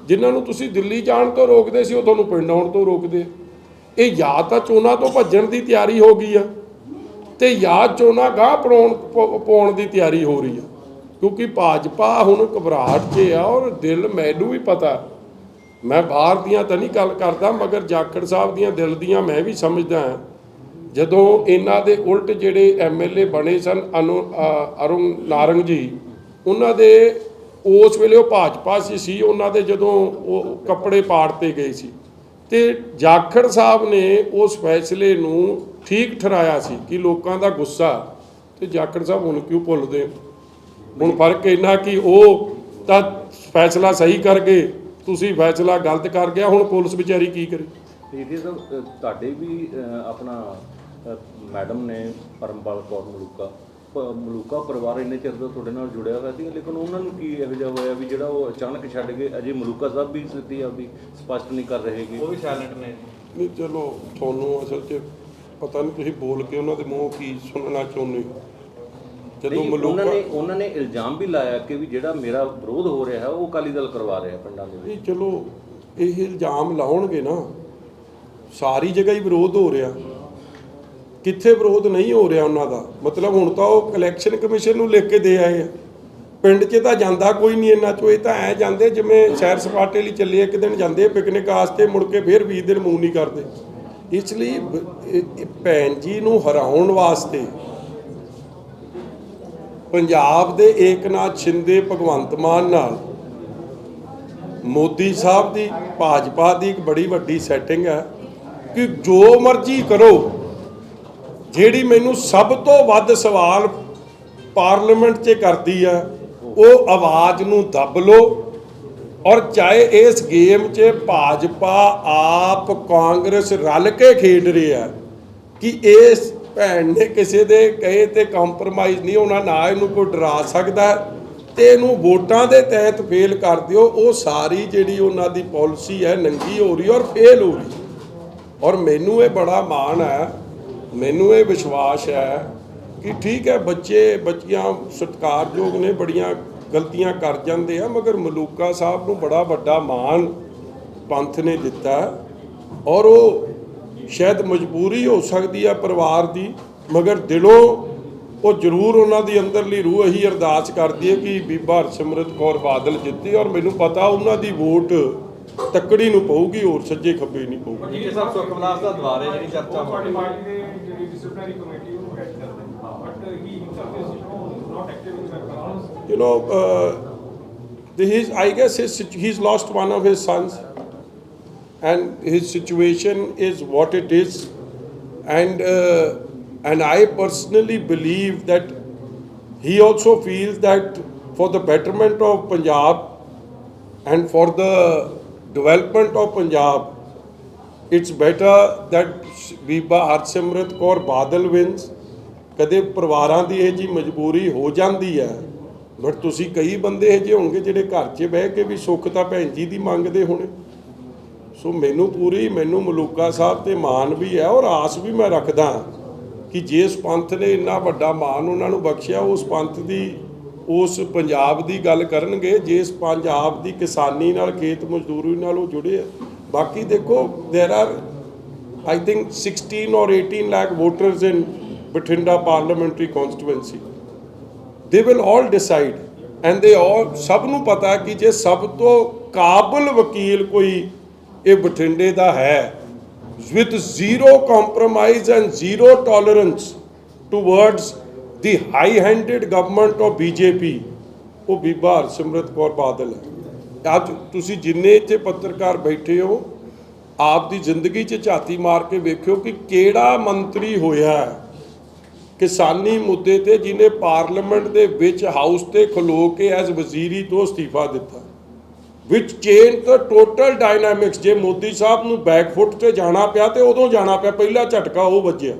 ਜਿਨ੍ਹਾਂ ਨੂੰ ਤੁਸੀਂ ਦਿੱਲੀ ਜਾਣ ਤੋਂ ਰੋਕਦੇ ਸੀ, ਉਹ ਤੁਹਾਨੂੰ ਪਿੰਡ ਆਉਣ ਤੋਂ ਰੋਕਦੇ। ਇਹ ਜਾਂ ਤਾਂ ਚੋਣਾਂ ਤੋਂ ਭੱਜਣ ਦੀ ਤਿਆਰੀ ਹੋ ਗਈ ਆ। ਤੇ ਜਾਂ ਚੋਣਾਂ ਗਾਹ ਪਾਉਣ ਪ- ਪਾਉਣ ਦੀ ਤਿਆਰੀ ਹੋ ਰਹੀ ਆ। ਕਿਉਂਕਿ ਭਾਜਪਾ ਹੁਣ ਘਬਰਾਹਟ 'ਚ ਆ ਔਰ ਦਿਲ, ਮੈਨੂੰ ਵੀ ਪਤਾ। ਮੈਂ ਬਾਹਰ ਦੀਆਂ ਤਾਂ ਨਹੀਂ ਗੱਲ ਕਰਦਾ, ਮਗਰ ਜਾਖੜ ਸਾਹਿਬ ਦੀਆਂ ਦਿਲ ਦੀਆਂ ਮੈਂ ਵੀ ਸਮਝਦਾ ਹਾਂ। ਜਦੋਂ ਇਹਨਾਂ ਦੇ ਉਲਟ ਜਿਹੜੇ ਐਮਐਲਏ ਬਣੇ ਸਨ, ਅਨੁ ਅਰੁਣ ਨਾਰੰਗ ਜੀ, ਉਹਨਾਂ ਦੇ ਉਸ ਵੇਲੇ ਉਹ ਭਾਜਪਾ 'ਚ ਸੀ ਉਹਨਾਂ ਦੇ ਜਦੋਂ ਉਹ ਕੱਪੜੇ ਪਾੜਤੇ ਗਏ ਸੀ। ਤੇ ਜਾਖੜ ਸਾਹਿਬ ਨੇ ਉਸ ਫੈਸਲੇ ਨੂੰ ਠੀਕ ਠਹਿਰਾਇਆ ਸੀ ਕਿ ਲੋਕਾਂ ਦਾ ਗੁੱਸਾ, ਤੇ ਜਾਖੜ ਸਾਹਿਬ ਹੁਣ ਕਿਉਂ ਭੁੱਲਦੇ? ਹੁਣ ਫ਼ਰਕ ਇੰਨਾ ਕਿ ਉਹ ਤਾਂ ਫੈਸਲਾ ਸਹੀ ਕਰ ਗਏ, ਤੁਸੀਂ ਫੈਸਲਾ ਗਲਤ ਕਰ ਗਿਆ, ਹੁਣ ਪੁਲਿਸ ਵਿਚਾਰੀ ਕੀ ਕਰੇ? ਇਹਦੇ ਤੁਹਾਡੇ ਵੀ ਆਪਣਾ ਮੈਡਮ ਨੇ ਪਰਮਪਾਲ ਕੌਰ ਮਲੂਕਾ ਪ- ਮਲੂਕਾ ਪਰਿਵਾਰ ਇੰਨੇ ਚਿਰ ਦਾ ਤੁਹਾਡੇ ਨਾਲ ਜੁੜਿਆ ਹੋਇਆ ਸੀ ਲੇਕਿਨ ਉਹਨਾਂ ਨੂੰ ਕੀ ਇਹੋ ਜਿਹਾ ਹੋਇਆ ਵੀ ਜਿਹੜਾ ਉਹ ਅਚਾਨਕ ਛੱਡ ਗਏ? ਅਜੇ ਮਲੂਕਾ ਸਾਹਿਬ ਵੀ ਸਿੱਧੀ ਆਪਦੀ ਸਪਸ਼ਟ ਨਹੀਂ ਕਰ ਰਹੇਗੇ ਉਹ ਵੀ ਸਾਇਲੈਂਟ ਨੇ ਨਹੀਂ ਚਲੋ ਤੁਹਾਨੂੰ ਅਸਲ 'ਚ ਪਤਾ ਨਹੀਂ ਤੁਸੀਂ ਬੋਲ ਕੇ ਉਹਨਾਂ ਦੇ ਮੂੰਹੋਂ ਕੀ ਸੁਣਨਾ ਚਾਹੁੰਦੇ ਹੋ। ਜਦੋਂ ਨਹੀਂ, ਉਹਨਾਂ ਮਲੂਕਾ ਨੇ ਉਹਨਾਂ ਨੇ ਇਲਜ਼ਾਮ ਵੀ ਲਾਇਆ ਕਿ ਵੀ ਜਿਹੜਾ ਮੇਰਾ ਵਿਰੋਧ ਹੋ ਰਿਹਾ ਹੈ ਉਹ ਅਕਾਲੀ ਦਲ ਕਰਵਾ ਰਿਹਾ ਪਿੰਡਾਂ ਦੇ ਵਿੱਚ। ਨਹੀਂ ਚਲੋ ਇਹ ਇਲਜ਼ਾਮ ਲਾਉਣਗੇ ਨਾ। ਸਾਰੀ ਜਗ੍ਹਾ ਹੀ ਵਿਰੋਧ ਹੋ ਰਿਹਾ। ਕਿੱਥੇ ਵਿਰੋਧ ਨਹੀਂ ਹੋ ਰਿਹਾ ਉਹਨਾਂ ਦਾ? ਮਤਲਬ ਹੁਣ ਤਾਂ ਉਹ ਇਲੈਕਸ਼ਨ ਕਮਿਸ਼ਨ ਨੂੰ ਲਿਖ ਕੇ ਦੇ ਆਏ ਆ। ਪਿੰਡ 'ਚ ਤਾਂ ਜਾਂਦਾ ਕੋਈ ਨਹੀਂ ਇੰਨਾ 'ਚੋਂ, ਇਹ ਤਾਂ ਐ ਜਾਂਦੇ ਜਿਵੇਂ ਸੈਰ ਸਪਾਟੇ ਲਈ ਚੱਲੇ ਇੱਕ ਦਿਨ ਜਾਂਦੇ ਪਿਕਨਿਕ ਵਾਸਤੇ, ਮੁੜ ਕੇ ਫਿਰ 20 ਦਿਨ ਮੂੰਹ ਨਹੀਂ ਕਰਦੇ। ਇਸ ਲਈ ਭੈਣ ਜੀ ਨੂੰ ਹਰਾਉਣ ਵਾਸਤੇ ਪੰਜਾਬ ਦੇ ਏਕਨਾਥ ਸ਼ਿੰਦੇ ਭਗਵੰਤ ਮਾਨ ਨਾਲ ਮੋਦੀ ਸਾਹਿਬ ਦੀ, ਭਾਜਪਾ ਦੀ ਇੱਕ ਬੜੀ ਵੱਡੀ ਸੈਟਿੰਗ ਹੈ ਕਿ ਜੋ ਮਰਜ਼ੀ ਕਰੋ ਜਿਹੜੀ ਮੈਨੂੰ ਸਭ ਤੋਂ ਵੱਧ ਸਵਾਲ ਪਾਰਲੀਮੈਂਟ 'ਚ ਕਰਦੀ ਆ ਉਹ ਆਵਾਜ਼ ਨੂੰ ਦੱਬ ਲਓ ਔਰ ਚਾਹੇ ਇਸ ਗੇਮ 'ਚ ਭਾਜਪਾ ਆਪ ਕਾਂਗਰਸ ਰਲ ਕੇ ਖੇਡ ਰਹੇ ਆ ਕਿ ਇਸ ਭੈਣ ਨੇ ਕਿਸੇ ਦੇ ਕਹੇ ਤੇ ਕੰਪਰਮਾਈਜ਼ ਨਹੀਂ ਹੋਣਾ ਨਾ ਇਹਨੂੰ ਕੋਈ ਡਰਾ ਸਕਦਾ ਹੈ, ਤੇ ਇਹਨੂੰ ਵੋਟਾਂ ਦੇ ਤਹਿਤ ਫੇਲ ਕਰ ਦਿਓ ਉਹ ਸਾਰੀ ਜਿਹੜੀ ਉਹਨਾਂ ਦੀ ਪਾਲਿਸੀ ਹੈ ਨੰਗੀ ਹੋ ਰਹੀ ਔਰ ਫੇਲ ਹੋ ਰਹੀ। ਔਰ ਮੈਨੂੰ ਇਹ ਬੜਾ ਮਾਣ ਹੈ ਮੈਨੂੰ ਇਹ ਵਿਸ਼ਵਾਸ ਹੈ ਕਿ ਠੀਕ ਹੈ, ਬੱਚੇ, ਬੱਚੀਆਂ ਸਤਿਕਾਰਯੋਗ ਨੇ, ਬੜੀਆਂ ਗਲਤੀਆਂ ਕਰ ਜਾਂਦੇ ਆ, ਮਗਰ ਮਲੂਕਾ ਸਾਹਿਬ ਨੂੰ ਬੜਾ ਵੱਡਾ ਮਾਣ ਪੰਥ ਨੇ ਦਿੱਤਾ ਔਰ ਉਹ ਸ਼ਾਇਦ ਮਜਬੂਰੀ ਹੋ ਸਕਦੀ ਹੈ ਪਰਿਵਾਰ ਦੀ, ਮਗਰ ਦਿਲੋਂ ਉਹ ਜ਼ਰੂਰ ਉਹਨਾਂ ਦੀ ਅੰਦਰਲੀ ਰੂਹ ਇਹੀ ਅਰਦਾਸ ਕਰਦੀ ਹੈ ਕਿ ਬੀਬਾ ਹਰਸਿਮਰਤ ਕੌਰ ਬਾਦਲ ਜਿੱਤੀ ਔਰ ਮੈਨੂੰ ਪਤਾ ਉਹਨਾਂ ਦੀ ਵੋਟ ਤੱਕੜੀ ਨੂੰ ਪਊਗੀ, ਹੋਰ ਸੱਜੇ ਖੱਬੇ ਨਹੀਂ ਪਊਗੀ। ਜੀ ਸਾਹਿਬ ਸੁਖ ਦਾ ਦੁਆਰੇ ਜਿਹੜੀ ਚਰਚਾ ਹੋ ਰਹੀ ਹੈ। the disciplinary committee. But uh, he himself is, you know, not active in the You know, uh, his, I guess his, he's lost one of his sons and his situation is what it is. And, uh, and I personally believe that he also feels that for the betterment of Punjab and for the development of Punjab, it's better that Biba Harsimrat Kaur Badal wins. ਕਦੇ ਪਰਿਵਾਰਾਂ ਦੀ ਇਹ ਜੀ ਮਜਬੂਰੀ ਹੋ ਜਾਂਦੀ ਹੈ। But ਤੁਸੀਂ ਕਈ ਬੰਦੇ ਇਹ ਜਿਹੇ ਹੋਣਗੇ ਜਿਹੜੇ ਘਰ 'ਚ ਬਹਿ ਕੇ ਵੀ ਸੁੱਖ ਤਾਂ ਭੈਣ ਜੀ ਦੀ ਮੰਗਦੇ ਹੋਣੇ। ਸੋ ਮੈਨੂੰ ਪੂਰੀ, ਮੈਨੂੰ ਮਲੂਕਾ ਸਾਹਿਬ ਤੇ ਮਾਣ ਵੀ ਹੈ ਔਰ ਆਸ ਵੀ ਮੈਂ ਰੱਖਦਾ ਕਿ ਜਿਸ ਪੰਥ ਨੇ ਇੰਨਾ ਵੱਡਾ ਮਾਣ ਉਹਨਾਂ ਨੂੰ ਬਖਸ਼ਿਆ, ਉਸ ਪੰਥ ਦੀ, ਉਸ ਪੰਜਾਬ ਦੀ ਗੱਲ ਕਰਨਗੇ। ਜਿਸ ਪੰਜਾਬ ਦੀ ਕਿਸਾਨੀ ਨਾਲ, ਖੇਤ ਮਜ਼ਦੂਰੀ ਨਾਲ ਉਹ ਜੁੜੇ ਆ। ਬਾਕੀ ਦੇਖੋ there are I think 16 or 18 lakh voters in Batinda parliamentary constituency. They will all decide and they all ਸਭ ਨੂੰ ਪਤਾ ਹੈ ਕਿ ਜੇ ਸਭ ਤੋਂ ਕਾਬਲ ਵਕੀਲ ਕੋਈ ਇਹ ਬਠਿੰਡੇ ਦਾ ਹੈ with zero compromise and zero tolerance towards the high-handed government of BJP ਉਹ ਬੀਬਾ ਹਰਸਿਮਰਤ ਕੌਰ ਬਾਦਲ ਹੈ ਅੱਜ ਤੁਸੀਂ ਜਿੰਨੇ ਇੱਥੇ ਪੱਤਰਕਾਰ ਬੈਠੇ ਹੋ, ਆਪ ਦੀ ਜ਼ਿੰਦਗੀ 'ਚ ਝਾਤੀ ਮਾਰ ਕੇ ਵੇਖਿਓ ਕਿ ਕਿਹੜਾ ਮੰਤਰੀ ਹੋਇਆ ਕਿਸਾਨੀ ਮੁੱਦੇ ਤੇ ਜਿਹਨੇ ਪਾਰਲੀਮੈਂਟ ਦੇ ਵਿੱਚ ਹਾਊਸ ਤੇ ਖਲੋ ਕੇ ਐਜ਼ ਵਜ਼ੀਰੀ ਤੋਂ ਅਸਤੀਫਾ ਦਿੱਤਾ। ਵਿਚ ਚੇਂਜ ਦਾ ਟੋਟਲ ਡਾਇਨਾਮਿਕਸ, ਜੇ ਮੋਦੀ ਸਾਹਿਬ ਨੂੰ ਬੈਕਫੁੱਟ ਤੇ ਜਾਣਾ ਪਿਆ ਤੇ ਉਦੋਂ ਜਾਣਾ ਪਿਆ, ਪਹਿਲਾ ਝਟਕਾ ਉਹ ਵੱਜਿਆ।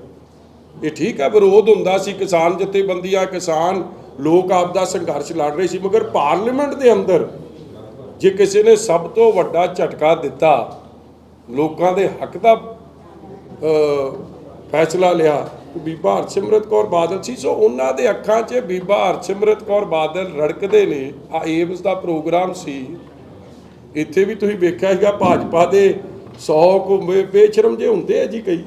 ਇਹ ਠੀਕ ਹੈ, ਵਿਰੋਧ ਹੁੰਦਾ ਸੀ ਕਿਸਾਨ ਜਥੇਬੰਦੀਆਂ, ਕਿਸਾਨ ਲੋਕ ਆਪ ਦਾ ਸੰਘਰਸ਼ ਲੜ ਰਹੇ ਸੀ, ਮਗਰ ਪਾਰਲੀਮੈਂਟ ਦੇ ਅੰਦਰ ਜੇ ਕਿਸੇ ਨੇ ਸਭ ਤੋਂ ਵੱਡਾ ਝਟਕਾ ਦਿੱਤਾ, ਲੋਕਾਂ ਦੇ ਹੱਕ ਦਾ ਫੈਸਲਾ ਲਿਆ ਬੀਬਾ ਹਰਸਿਮਰਤ ਕੌਰ ਬਾਦਲ ਸੀ, ਸੋ ਉਹਨਾਂ ਦੇ ਅੱਖਾਂ 'ਚ ਬੀਬਾ ਹਰਸਿਮਰਤ ਕੌਰ ਬਾਦਲ ਰੜਕਦੇ ਨੇ। ਆ ਏਮਸ ਦਾ ਪ੍ਰੋਗਰਾਮ ਸੀ। ਇੱਥੇ ਵੀ ਤੁਸੀਂ ਵੇਖਿਆ ਹੈਗਾ ਭਾਜਪਾ ਦੇ 100 ਕੁ ਬੇਸ਼ਰਮ ਜੇ ਹੁੰਦੇ ਆ ਜੀ ਕਈ।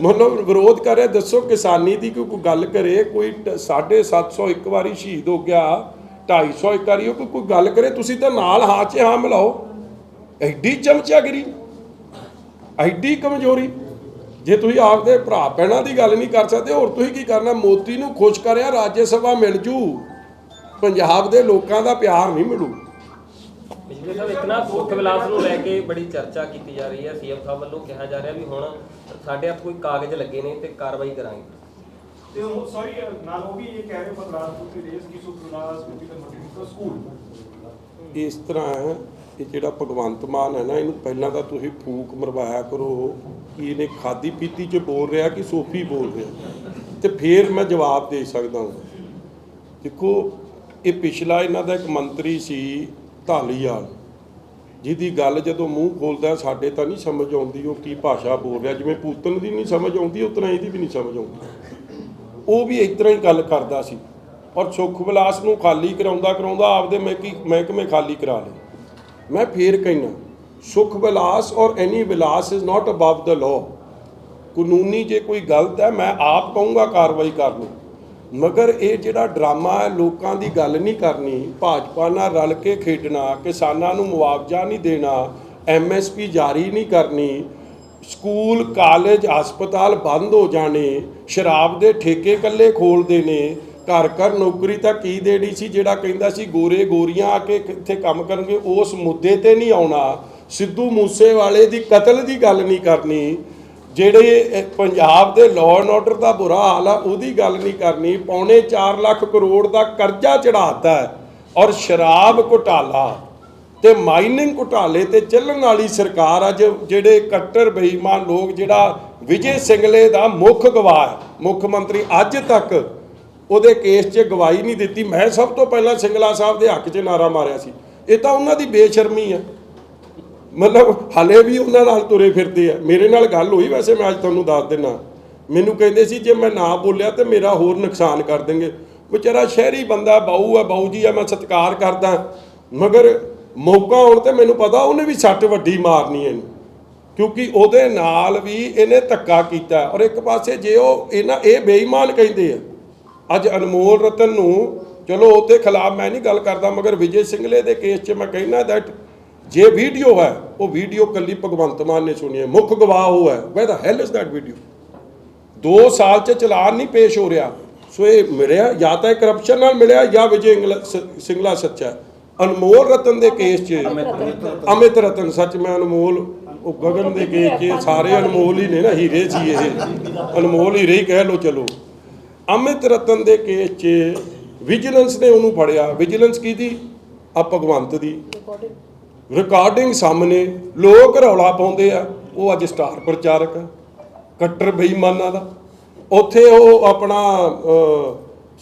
ਮਤਲਬ ਵਿਰੋਧ ਕਰ ਰਿਹਾ, ਦੱਸੋ ਕਿਸਾਨੀ ਦੀ ਕੋਈ ਗੱਲ ਕਰੇ, ਕੋਈ ਟ- 750 ਇੱਕ ਵਾਰੀ ਸ਼ਹੀਦ ਹੋ ਗਿਆ। 250 ਇੱਕ ਵਾਰੀ ਉਹ ਕੋਈ ਗੱਲ ਕਰੇ, ਤੁਸੀਂ ਤਾਂ ਨਾਲ ਹਾਂ 'ਚ ਹਾਂ ਮਿਲਾਓ। ਐਡੀ ਚਮਚਾਗਰੀ ਐਡੀ ਕਮਜ਼ੋਰੀ। ਜੇ ਤੁਸੀਂ ਆਪਦੇ ਭਰਾ ਭੈਣਾਂ ਦੀ ਗੱਲ ਨਹੀਂ ਕਰ ਸਕਦੇ, ਹੋਰ ਤੁਸੀਂ ਕੀ ਕਰਨਾ? ਮੋਦੀ ਨੂੰ ਖੁਸ਼ ਕਰਿਆ ਰਾਜ ਸਭਾ ਮਿਲ ਜੂ। ਪੰਜਾਬ ਦੇ ਲੋਕਾਂ ਦਾ ਪਿਆਰ ਨਹੀਂ ਮਿਲੂ। ਪਿਛਲੇ ਸਾਹਿਬ ਇੱਕ ਨਾ ਸੁੱਖ ਵਿਲਾਸ ਨੂੰ ਲੈ ਕੇ ਬੜੀ ਚਰਚਾ ਕੀਤੀ ਜਾ ਰਹੀ ਹੈ। ਸੀਐਮ ਸਾਹਿਬ ਵੱਲੋਂ ਕਿਹਾ ਜਾ ਰਿਹਾ ਵੀ ਹੁਣ ਸਾਡੇ ਹੱਥ ਕੋਈ ਕਾਗਜ਼ ਲੱਗੇ ਨੇ ਤੇ ਕਾਰਵਾਈ ਕਰਾਂਗੇ। ਤੇ ਉਹ ਸੌਰੀ ਨਾਲ ਉਹ ਵੀ ਇਹ ਕਹਿ ਰਹੇ ਬਦਲਾਅ ਟੂ ਡੇਸ ਕੀ ਸੁਪਰਨਾਸ ਵੀ ਕਨਵਰਟਡ ਸਕੂਲ। ਇਸ ਤਰ੍ਹਾਂ ਹੈ ਇਹ ਜਿਹੜਾ ਭਗਵੰਤ ਮਾਨ ਹੈ ਨਾ, ਇਹਨੂੰ ਪਹਿਲਾਂ ਤਾਂ ਤੁਸੀਂ ਫੂਕ ਮਰਵਾਇਆ ਕਰੋ ਕਿ ਇਹਨੇ ਖਾਦੀ ਪੀਤੀ ਚ ਬੋਲ ਰਿਹਾ ਕਿ ਸੋਫੀ ਬੋਲ ਰਿਹਾ। ਤੇ ਫਿਰ ਮੈਂ ਜਵਾਬ ਦੇ ਸਕਦਾ ਹਾਂ। ਦੇਖੋ, ਇਹ ਪਿਛਲਾ ਇਹਨਾਂ ਦਾ ਇੱਕ ਮੰਤਰੀ ਸੀ ਧਾਲੀਵਾਲ, ਜਿਹਦੀ ਗੱਲ ਜਦੋਂ ਮੂੰਹ ਖੋਲਦਾ ਸਾਡੇ ਤਾਂ ਨਹੀਂ ਸਮਝ ਆਉਂਦੀ ਉਹ ਕੀ ਭਾਸ਼ਾ ਬੋਲ ਰਿਹਾ। ਜਿਵੇਂ ਪੂਤਨ ਦੀ ਨਹੀਂ ਸਮਝ ਆਉਂਦੀ, ਉਤਨਾ ਇਹਦੀ ਵੀ ਨਹੀਂ ਸਮਝ ਆਉਂਦੀ। ਉਹ ਵੀ ਇਸ ਤਰ੍ਹਾਂ ਹੀ ਗੱਲ ਕਰਦਾ ਸੀ। ਔਰ ਸੁੱਖ ਵਿਲਾਸ ਨੂੰ ਖਾਲੀ ਕਰਾਉਂਦਾ ਕਰਾਉਂਦਾ ਆਪਦੇ ਮਹਿਕੀ, ਮਹਿਕਮੇ ਖਾਲੀ ਕਰਾ ਲਏ। ਮੈਂ ਫੇਰ ਕਹਿਣਾ Sukh Vilas or any Vilas is not above the law ਕਾਨੂੰਨੀ ਜੇ ਕੋਈ ਗਲਤ ਹੈ, ਮੈਂ ਆਪ ਕਹੂੰਗਾ ਕਾਰਵਾਈ ਕਰ ਲਓ। ਮਗਰ ਇਹ ਜਿਹੜਾ ਡਰਾਮਾ ਹੈ, ਲੋਕਾਂ ਦੀ ਗੱਲ ਨਹੀਂ ਕਰਨੀ, ਭਾਜਪਾ ਨਾਲ ਰਲ ਕੇ ਖੇਡਣਾ, ਕਿਸਾਨਾਂ ਨੂੰ ਮੁਆਵਜ਼ਾ ਨਹੀਂ ਦੇਣਾ ਐਮਐਸਪੀ ਜਾਰੀ ਨਹੀਂ ਕਰਨੀ ਸਕੂਲ, ਕਾਲਜ, ਹਸਪਤਾਲ ਬੰਦ ਹੋ ਜਾਣੇ, ਸ਼ਰਾਬ ਦੇ ਠੇਕੇ ਕੱਲੇ ਖੋਲਦੇ ਨੇ, ਘਰ ਘਰ ਨੌਕਰੀ ਤਾਂ ਕੀ ਦੇਣੀ ਸੀ ਜਿਹੜਾ ਕਹਿੰਦਾ ਸੀ ਗੋਰੇ ਗੋਰੀਆਂ ਆ ਕੇ ਇੱਥੇ ਕੰਮ ਕਰਨਗੇ, ਉਸ ਮੁੱਦੇ ਤੇ ਨਹੀਂ ਆਉਣਾ। ਸਿੱਧੂ ਮੂਸੇ ਵਾਲੇ ਦੀ ਕਤਲ ਦੀ ਗੱਲ ਨਹੀਂ ਕਰਨੀ, ਜਿਹੜੇ ਪੰਜਾਬ ਦੇ ਲਾਅ ਐਂਡ ਆਰਡਰ ਦਾ ਬੁਰਾ ਹਾਲ ਆ, ਉਹਦੀ ਗੱਲ ਨਹੀਂ ਕਰਨੀ। ਪੌਣੇ 4 ਲੱਖ ਕਰੋੜ ਦਾ ਕਰਜ਼ਾ ਚੜਾਤਾ ਹੈ ਔਰ ਸ਼ਰਾਬ ਘੁਟਾਲਾ। ਤੇ ਮਾਈਨਿੰਗ ਘੁਟਾਲੇ ਤੇ ਚੱਲਣ ਵਾਲੀ ਸਰਕਾਰ ਅੱਜ ਜਿਹੜੇ ਕੱਟਰ ਬੇਈਮਾਨ ਲੋਕ, ਜਿਹੜਾ ਵਿਜੇ ਸਿੰਗਲੇ ਦਾ ਮੁੱਖ ਗਵਾਹ ਹੈ, ਮੁੱਖ ਮੰਤਰੀ ਅੱਜ ਤੱਕ ਉਹਦੇ ਕੇਸ 'ਚ ਗਵਾਹੀ ਨਹੀਂ ਦਿੱਤੀ। ਮੈਂ ਸਭ ਤੋਂ ਪਹਿਲਾਂ ਸਿੰਗਲਾ ਸਾਹਿਬ ਦੇ ਹੱਕ 'ਚ ਨਾਰਾ ਮਾਰਿਆ ਸੀ। ਇਹ ਤਾਂ ਉਹਨਾਂ ਦੀ ਬੇਸ਼ਰਮੀ ਹੈ। ਮਤਲਬ ਹਲੇ ਵੀ ਉਹਨਾਂ ਨਾਲ ਤੁਰੇ ਫਿਰਦੇ ਆ। ਮੇਰੇ ਨਾਲ ਗੱਲ ਹੋਈ ਵੈਸੇ, ਮੈਂ ਅੱਜ ਤੁਹਾਨੂੰ ਦੱਸ ਦਿੰਨਾ। ਮੈਨੂੰ ਕਹਿੰਦੇ ਸੀ, ਜੇ ਮੈਂ ਨਾ ਬੋਲਿਆ ਤੇ ਮੇਰਾ ਹੋਰ ਨੁਕਸਾਨ ਕਰ ਦੇਣਗੇ। ਵਿਚਾਰਾ ਸ਼ਹਿਰੀ ਬੰਦਾ ਬਾਊ ਆ ਬਾਊ ਜੀ ਆ, ਮੈਂ ਸਤਿਕਾਰ ਕਰਦਾ। ਮਗਰ ਮੌਕਾ ਆਉਣ ਤੇ ਮੈਨੂੰ ਪਤਾ ਉਹਨੇ ਵੀ ਸੱਟ ਵੱਡੀ ਮਾਰਨੀ ਇਹਨੂੰ। ਕਿਉਂਕਿ ਉਹਦੇ ਨਾਲ ਵੀ ਇਹਨੇ ਧੱਕਾ ਕੀਤਾ ਔਰ ਇੱਕ ਪਾਸੇ ਜੇ ਉਹ ਇਹਨਾਂ ਇਹ ਬੇਈਮਾਨ ਕਹਿੰਦੇ ਆ, ਅੱਜ ਅਨਮੋਲ ਰਤਨ ਨੂੰ ਚਲੋ ਉਹਦੇ ਖਿਲਾਫ ਮੈਂ ਨਹੀਂ ਗੱਲ ਕਰਦਾ, ਮਗਰ ਵਿਜੇ ਸਿੰਗਲੇ ਦੇ ਕੇਸ 'ਚ ਮੈਂ ਕਹਿਣਾ ਦੈਟ ਜੇ ਵੀਡੀਓ ਹੈ, ਉਹ ਵੀਡੀਓ ਕੱਲੀ ਭਗਵੰਤ ਮਾਨ ਨੇ ਸੁਣੀ ਹੈ, ਮੁੱਖ ਗਵਾਹ ਉਹ ਹੈ। ਵੇ ਦਾ ਹੈਲ ਇਜ਼ ਦੈਟ ਵੀਡੀਓ 2 ਸਾਲ 'ਚ ਚਲਾਨ ਨਹੀਂ ਪੇਸ਼ ਹੋ ਰਿਹਾ। ਸੋ ਇਹ ਮਿਲਿਆ, ਜਾਂ ਤਾਂ ਕਰਪਸ਼ਨ ਨਾਲ ਮਿਲਿਆ ਜਾਂ ਵਿਜੇ ਇੰਗਲ- ਸਿੰਗਲਾ ਸੱਚਾ ਅਨਮੋਲ ਰਤਨ ਦੇ ਕੇਸ 'ਚ ਅਮਿਤ ਰਤਨ। ਸੱਚ ਮੈਂ ਅਨਮੋਲ ਉਹ ਗਗਨ ਦੇ ਕੇਸ 'ਚ ਸਾਰੇ ਅਨਮੋਲ ਹੀ ਨੇ ਨਾ ਹੀਰੇ ਸੀ ਇਹ। ਅਨਮੋਲ ਹੀਰੇ ਹੀ ਕਹਿ ਲੋ ਚਲੋ। ਅਮਿਤ ਰਤਨ ਦੇ ਕੇਸ 'ਚ ਵਿਜੀਲੈਂਸ ਨੇ ਉਹਨੂੰ ਫੜਿਆ। ਵਿਜੀਲੈਂਸ ਕੀਤੀ ਆ ਭਗਵੰਤ ਦੀ। ਰਿਕਾਰਡਿੰਗ ਸਾਹਮਣੇ। ਲੋਕ ਰੌਲਾ ਪਾਉਂਦੇ ਆ। ਉਹ ਅੱਜ ਸਟਾਰ ਪ੍ਰਚਾਰਕ ਕੱਟਰ ਬੇਈਮਾਨਾਂ ਦਾ। ਉੱਥੇ ਉਹ ਆਪਣਾ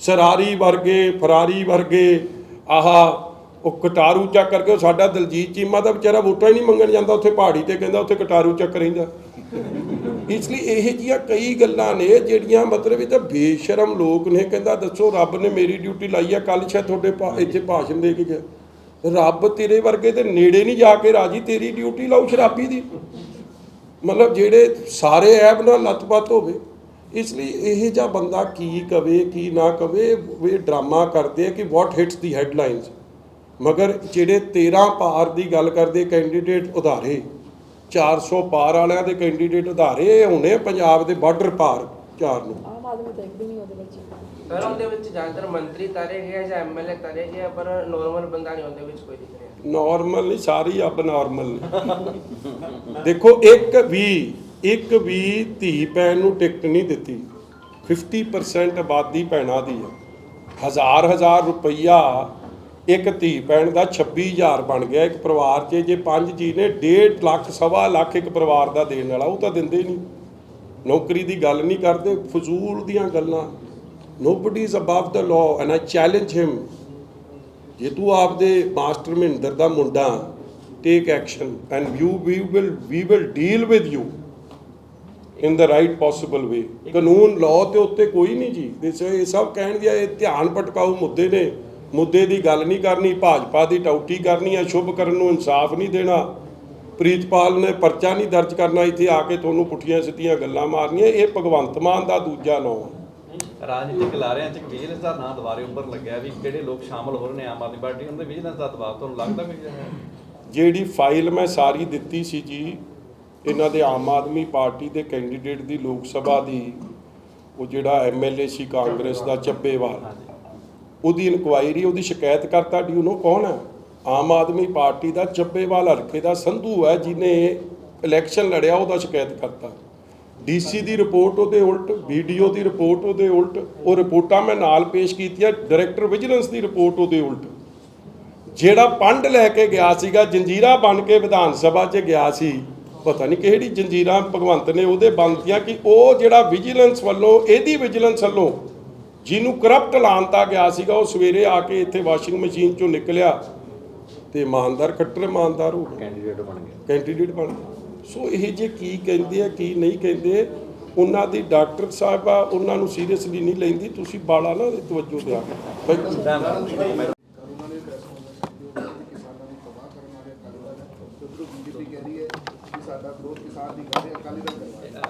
ਸਰਾਰੀ ਵਰਗੇ ਫਰਾਰੀ ਵਰਗੇ ਆਹ ਉਹ ਕਟਾਰੂ ਚੱਕ ਕਰਕੇ ਉਹ ਸਾਡਾ ਦਲਜੀਤ ਚੀਮਾ ਦਾ ਵਿਚਾਰਾ ਵੋਟਾਂ ਹੀ ਨਹੀਂ ਮੰਗਣ ਜਾਂਦਾ, ਉੱਥੇ ਪਹਾੜੀ ਤੇ ਕਹਿੰਦਾ ਉੱਥੇ ਕਟਾਰੂ ਚੱਕ ਰਹਿੰਦਾ। ਇਸ ਲਈ ਇਹ ਜੀਆਂ ਕਈ ਗੱਲਾਂ ਨੇ ਜਿਹੜੀਆਂ ਮਤਲਬ ਇਹ ਤਾਂ ਬੇਸ਼ਰਮ ਲੋਕ ਨੇ, ਕਹਿੰਦਾ ਦੱਸੋ ਰੱਬ ਨੇ ਮੇਰੀ ਡਿਊਟੀ ਲਾਈ ਆ ਕੱਲ ਸ਼ਾਇਦ ਤੁਹਾਡੇ ਭਾ- ਇੱਥੇ ਭਾਸ਼ਣ ਦੇ ਕੇ ਗਿਆ। ਰੱਬ ਤੇਰੇ ਵਰਗੇ ਤੇ ਨੇੜੇ ਨਹੀਂ ਜਾ ਕੇ ਰਾਜੀ, ਤੇਰੀ ਡਿਊਟੀ ਲਾਉ ਸ਼ਰਾਬੀ ਦੀ। ਮਤਲਬ ਜਿਹੜੇ ਸਾਰੇ ਐਬ ਨਾਲ ਲੱਤਪੱਤ ਹੋਵੇ, ਇਸ ਲਈ ਇਹ ਜਿਹਾ ਬੰਦਾ ਕੀ ਕਵੇ, ਕੀ ਨਾ ਕਵੇ, ਇਹ ਡਰਾਮਾ ਕਰਦੇ ਆ ਕਿ ਵਾਟ ਹਿਟਸ ਦੀ ਹੈਡਲਾਈਨਸ ਮਗਰ ਜਿਹੜੇ 13 ਪਾਰ ਦੀ ਗੱਲ ਕਰਦੇ ਕੈਂਡੀਡੇਟ ਉਧਾਰੇ 400 ਪਾਰ ਵਾਲਿਆਂ ਦੇ ਕੈਂਡੀਡੇਟ ਉਧਾਰੇ ਹੋਣੇ ਪੰਜਾਬ ਦੇ ਬਾਰਡਰ ਪਾਰ ਚਾਰ ਨੂੰ। ਆਮ ਆਦਮੀ ਤਾਂ ਇੱਕ ਵੀ ਨਹੀਂ ਉਹਦੇ ਵਿੱਚ। ਸਰ ਉਹਦੇ ਵਿੱਚ ਜ਼ਿਆਦਾਤਰ ਮੰਤਰੀ ਤਾਰੇ ਗਏ ਜਾਂ ਐਮਐਲਏ ਤਾਰੇ ਗਏ ਪਰ ਨੋਰਮਲ ਬੰਦਾ ਨਹੀਂ ਉਹਦੇ ਵਿੱਚ ਕੋਈ ਦਿਖ ਰਿਹਾ। ਨਾਰਮਲ ਨਹੀਂ ਸਾਰੀ ਅਬ ਨਾਰਮਲ ਦੇਖੋ ਇੱਕ ਵੀ ਇੱਕ ਵੀ ਧੀ ਭੈਣ ਨੂੰ ਟਿਕਟ ਨਹੀਂ ਦਿੱਤੀ। 50% ਆਬਾਦੀ ਭੈਣਾਂ ਦੀ ਹੈ ਹਜ਼ਾਰ ਹਜ਼ਾਰ ਰੁਪਈਆ ਇੱਕ ਧੀ ਭੈਣ ਦਾ 26000 ਬਣ ਗਿਆ ਇੱਕ ਪਰਿਵਾਰ 'ਚ ਜੇ ਪੰਜ ਜੀ ਨੇ 1.5 ਲੱਖ ਸਵਾ ਲੱਖ ਇੱਕ ਪਰਿਵਾਰ ਦਾ ਦੇਣ ਵਾਲਾ ਉਹ ਤਾਂ ਦਿੰਦੇ ਨਹੀਂ। ਨੌਕਰੀ ਦੀ ਗੱਲ ਨਹੀਂ ਕਰਦੇ ਫਜ਼ੂਲ ਦੀਆਂ ਗੱਲਾਂ। Nobody is above the law and I challenge him ਜੇ ਤੂੰ ਆਪਦੇ ਮਾਸਟਰ ਮਹਿੰਦਰ ਦਾ ਮੁੰਡਾ take action and you we will we will deal with you in the right possible way ਕਾਨੂੰਨ ਲਾਅ ਤੇ ਉੱਤੇ ਕੋਈ ਨਹੀਂ ਜੀ। ਇਹ ਸਭ ਕਹਿਣ ਦੀ ਇਹ ਧਿਆਨ ਭਟਕਾਊ ਮੁੱਦੇ ਨੇ। ਮੁੱਦੇ ਦੀ ਗੱਲ ਨਹੀਂ ਕਰਨੀ ਭਾਜਪਾ ਦੀ ਟੌਟੀ ਕਰਨੀ ਹੈ ਸ਼ੁਭ ਕਰਨ ਨੂੰ ਇਨਸਾਫ ਨਹੀਂ ਦੇਣਾ। ਪ੍ਰੀਤਪਾਲ ਨੇ ਪਰਚਾ ਨਹੀਂ ਦਰਜ ਕਰਨਾ ਇੱਥੇ ਆ ਕੇ ਤੁਹਾਨੂੰ ਪੁੱਠੀਆਂ ਸਿੱਧੀਆਂ ਗੱਲਾਂ ਮਾਰਨੀਆਂ ਇਹ ਭਗਵੰਤ ਮਾਨ ਦਾ ਦੂਜਾ ਨਾਂ ਹੈ ਰਾਜਨੀਤਿਕ ਲਾਰਿਆਂ 'ਚ ਵਿਜੀਲੈਂਸ ਦਾ ਨਾਂ ਦੁਬਾਰੇ ਉੱਪਰ ਲੱਗਿਆ ਵੀ ਕਿਹੜੇ ਲੋਕ ਸ਼ਾਮਲ ਹੋ ਰਹੇ ਨੇ ਆਮ ਆਦਮੀ ਪਾਰਟੀ ਉਹਨਾਂ ਦੇ ਵਿਜੀਲੈਂਸ ਦਾ ਦਬਾਅ ਤੁਹਾਨੂੰ ਲੱਗਦਾ ਹੈ ਜਿਹੜੀ ਫਾਈਲ ਮੈਂ ਸਾਰੀ ਦਿੱਤੀ ਸੀ ਜੀ ਇਹਨਾਂ ਦੇ ਆਮ ਆਦਮੀ ਪਾਰਟੀ ਦੇ ਕੈਂਡੀਡੇਟ ਦੀ ਲੋਕ ਸਭਾ ਦੀ ਉਹ ਜਿਹੜਾ ਐਮਐਲਏ ਸੀ ਕਾਂਗਰਸ ਦਾ ਚੱਬੇਵਾਲ ਉਹਦੀ ਇਨਕੁਆਇਰੀ, ਉਹਦੀ ਸ਼ਿਕਾਇਤ ਕਰਤਾ ਡੀ ਨੂੰ ਕੌਣ ਹੈ? ਆਮ ਆਦਮੀ ਪਾਰਟੀ ਦਾ ਚੱਬੇਵਾਲ ਹਲਕੇ ਦਾ ਸੰਧੂ ਹੈ, ਜਿਹਨੇ ਇਲੈਕਸ਼ਨ ਲੜਿਆ, ਉਹਦਾ ਸ਼ਿਕਾਇਤ ਕਰਤਾ। ਡੀਸੀ ਦੀ ਰਿਪੋਰਟ, ਉਹਦੇ ਉਲਟ ਵੀਡੀਓ ਦੀ ਰਿਪੋਰਟ, ਉਹਦੇ ਉਲਟ, ਉਹ ਰਿਪੋਰਟਾਂ ਮੈਂ ਨਾਲ ਪੇਸ਼ ਕੀਤੀਆਂ, ਡਾਇਰੈਕਟਰ ਵਿਜੀਲੈਂਸ ਦੀ ਰਿਪੋਰਟ, ਉਹਦੇ ਉਲਟ। ਜਿਹੜਾ ਪੰਡ ਲੈ ਕੇ ਗਿਆ ਸੀਗਾ, ਜੰਜੀਰਾ ਬਣ ਕੇ ਵਿਧਾਨ ਸਭਾ 'ਚ ਗਿਆ ਸੀ, ਪਤਾ ਨਹੀਂ ਕਿਹੜੀ ਜੰਜੀਰਾ, ਭਗਵੰਤ ਨੇ ਉਹਦੇ ਬੰਦੀਆਂ ਕਿ ਉਹ ਜਿਹੜਾ ਵਿਜੀਲੈਂਸ ਵੱਲੋਂ, ਇਹਦੀ ਵਿਜੀਲੈਂਸ ਵੱਲੋਂ ਜਿਹਨੂੰ ਕਰਪਟ ਲਾਂਤਾ ਗਿਆ ਸੀਗਾ ਉਹ ਸਵੇਰੇ ਆ ਕੇ ਇੱਥੇ ਵਾਸ਼ਿੰਗ ਮਸ਼ੀਨ 'ਚੋਂ ਨਿਕਲਿਆ ਤੇ ਇਮਾਨਦਾਰ ਖੱਟਰ ਇਮਾਨਦਾਰ ਹੋ ਗਿਆ। ਕੈਂਡੀਡੇਟ ਬਣ ਗਿਆ। ਕੈਂਡੀਡੇਟ ਬਣ ਗਿਆ। ਸੋ ਇਹ ਜੇ ਕੀ ਕਹਿੰਦੇ ਆ ਕੀ ਨਹੀਂ ਕਹਿੰਦੇ ਉਹਨਾਂ ਦੀ ਡਾਕਟਰ ਸਾਹਿਬ ਉਹਨਾਂ ਨੂੰ ਸੀਰੀਅਸਲੀ ਨਹੀਂ ਲੈਂਦੀ ਤੁਸੀਂ ਬਾਲਾ ਨਾ ਤਵੱਜੋ ਦਿਆ ਕਰੋ ਉਹਨਾਂ ਨੇ ਫੈਸਲਾ ਕੀਤਾ ਕਿ ਕਿਸਾਨਾਂ ਨੂੰ ਤਬਾਹ ਕਰਨ ਵਾਲੇ ਅਕਾਲੀ ਦਲ ਹੈ ਉਧਰੋਂ ਬੀਜੇਪੀ ਕਹਿ ਰਹੀ ਹੈ ਕਿ ਸਾਡਾ ਵਿਰੋਧ ਕਿਸਾਨ ਦੀ ਗੱਲ ਹੈ ਅਕਾਲੀ ਦਲ ਕਰਵਾ ਰਿਹਾ ਹੈ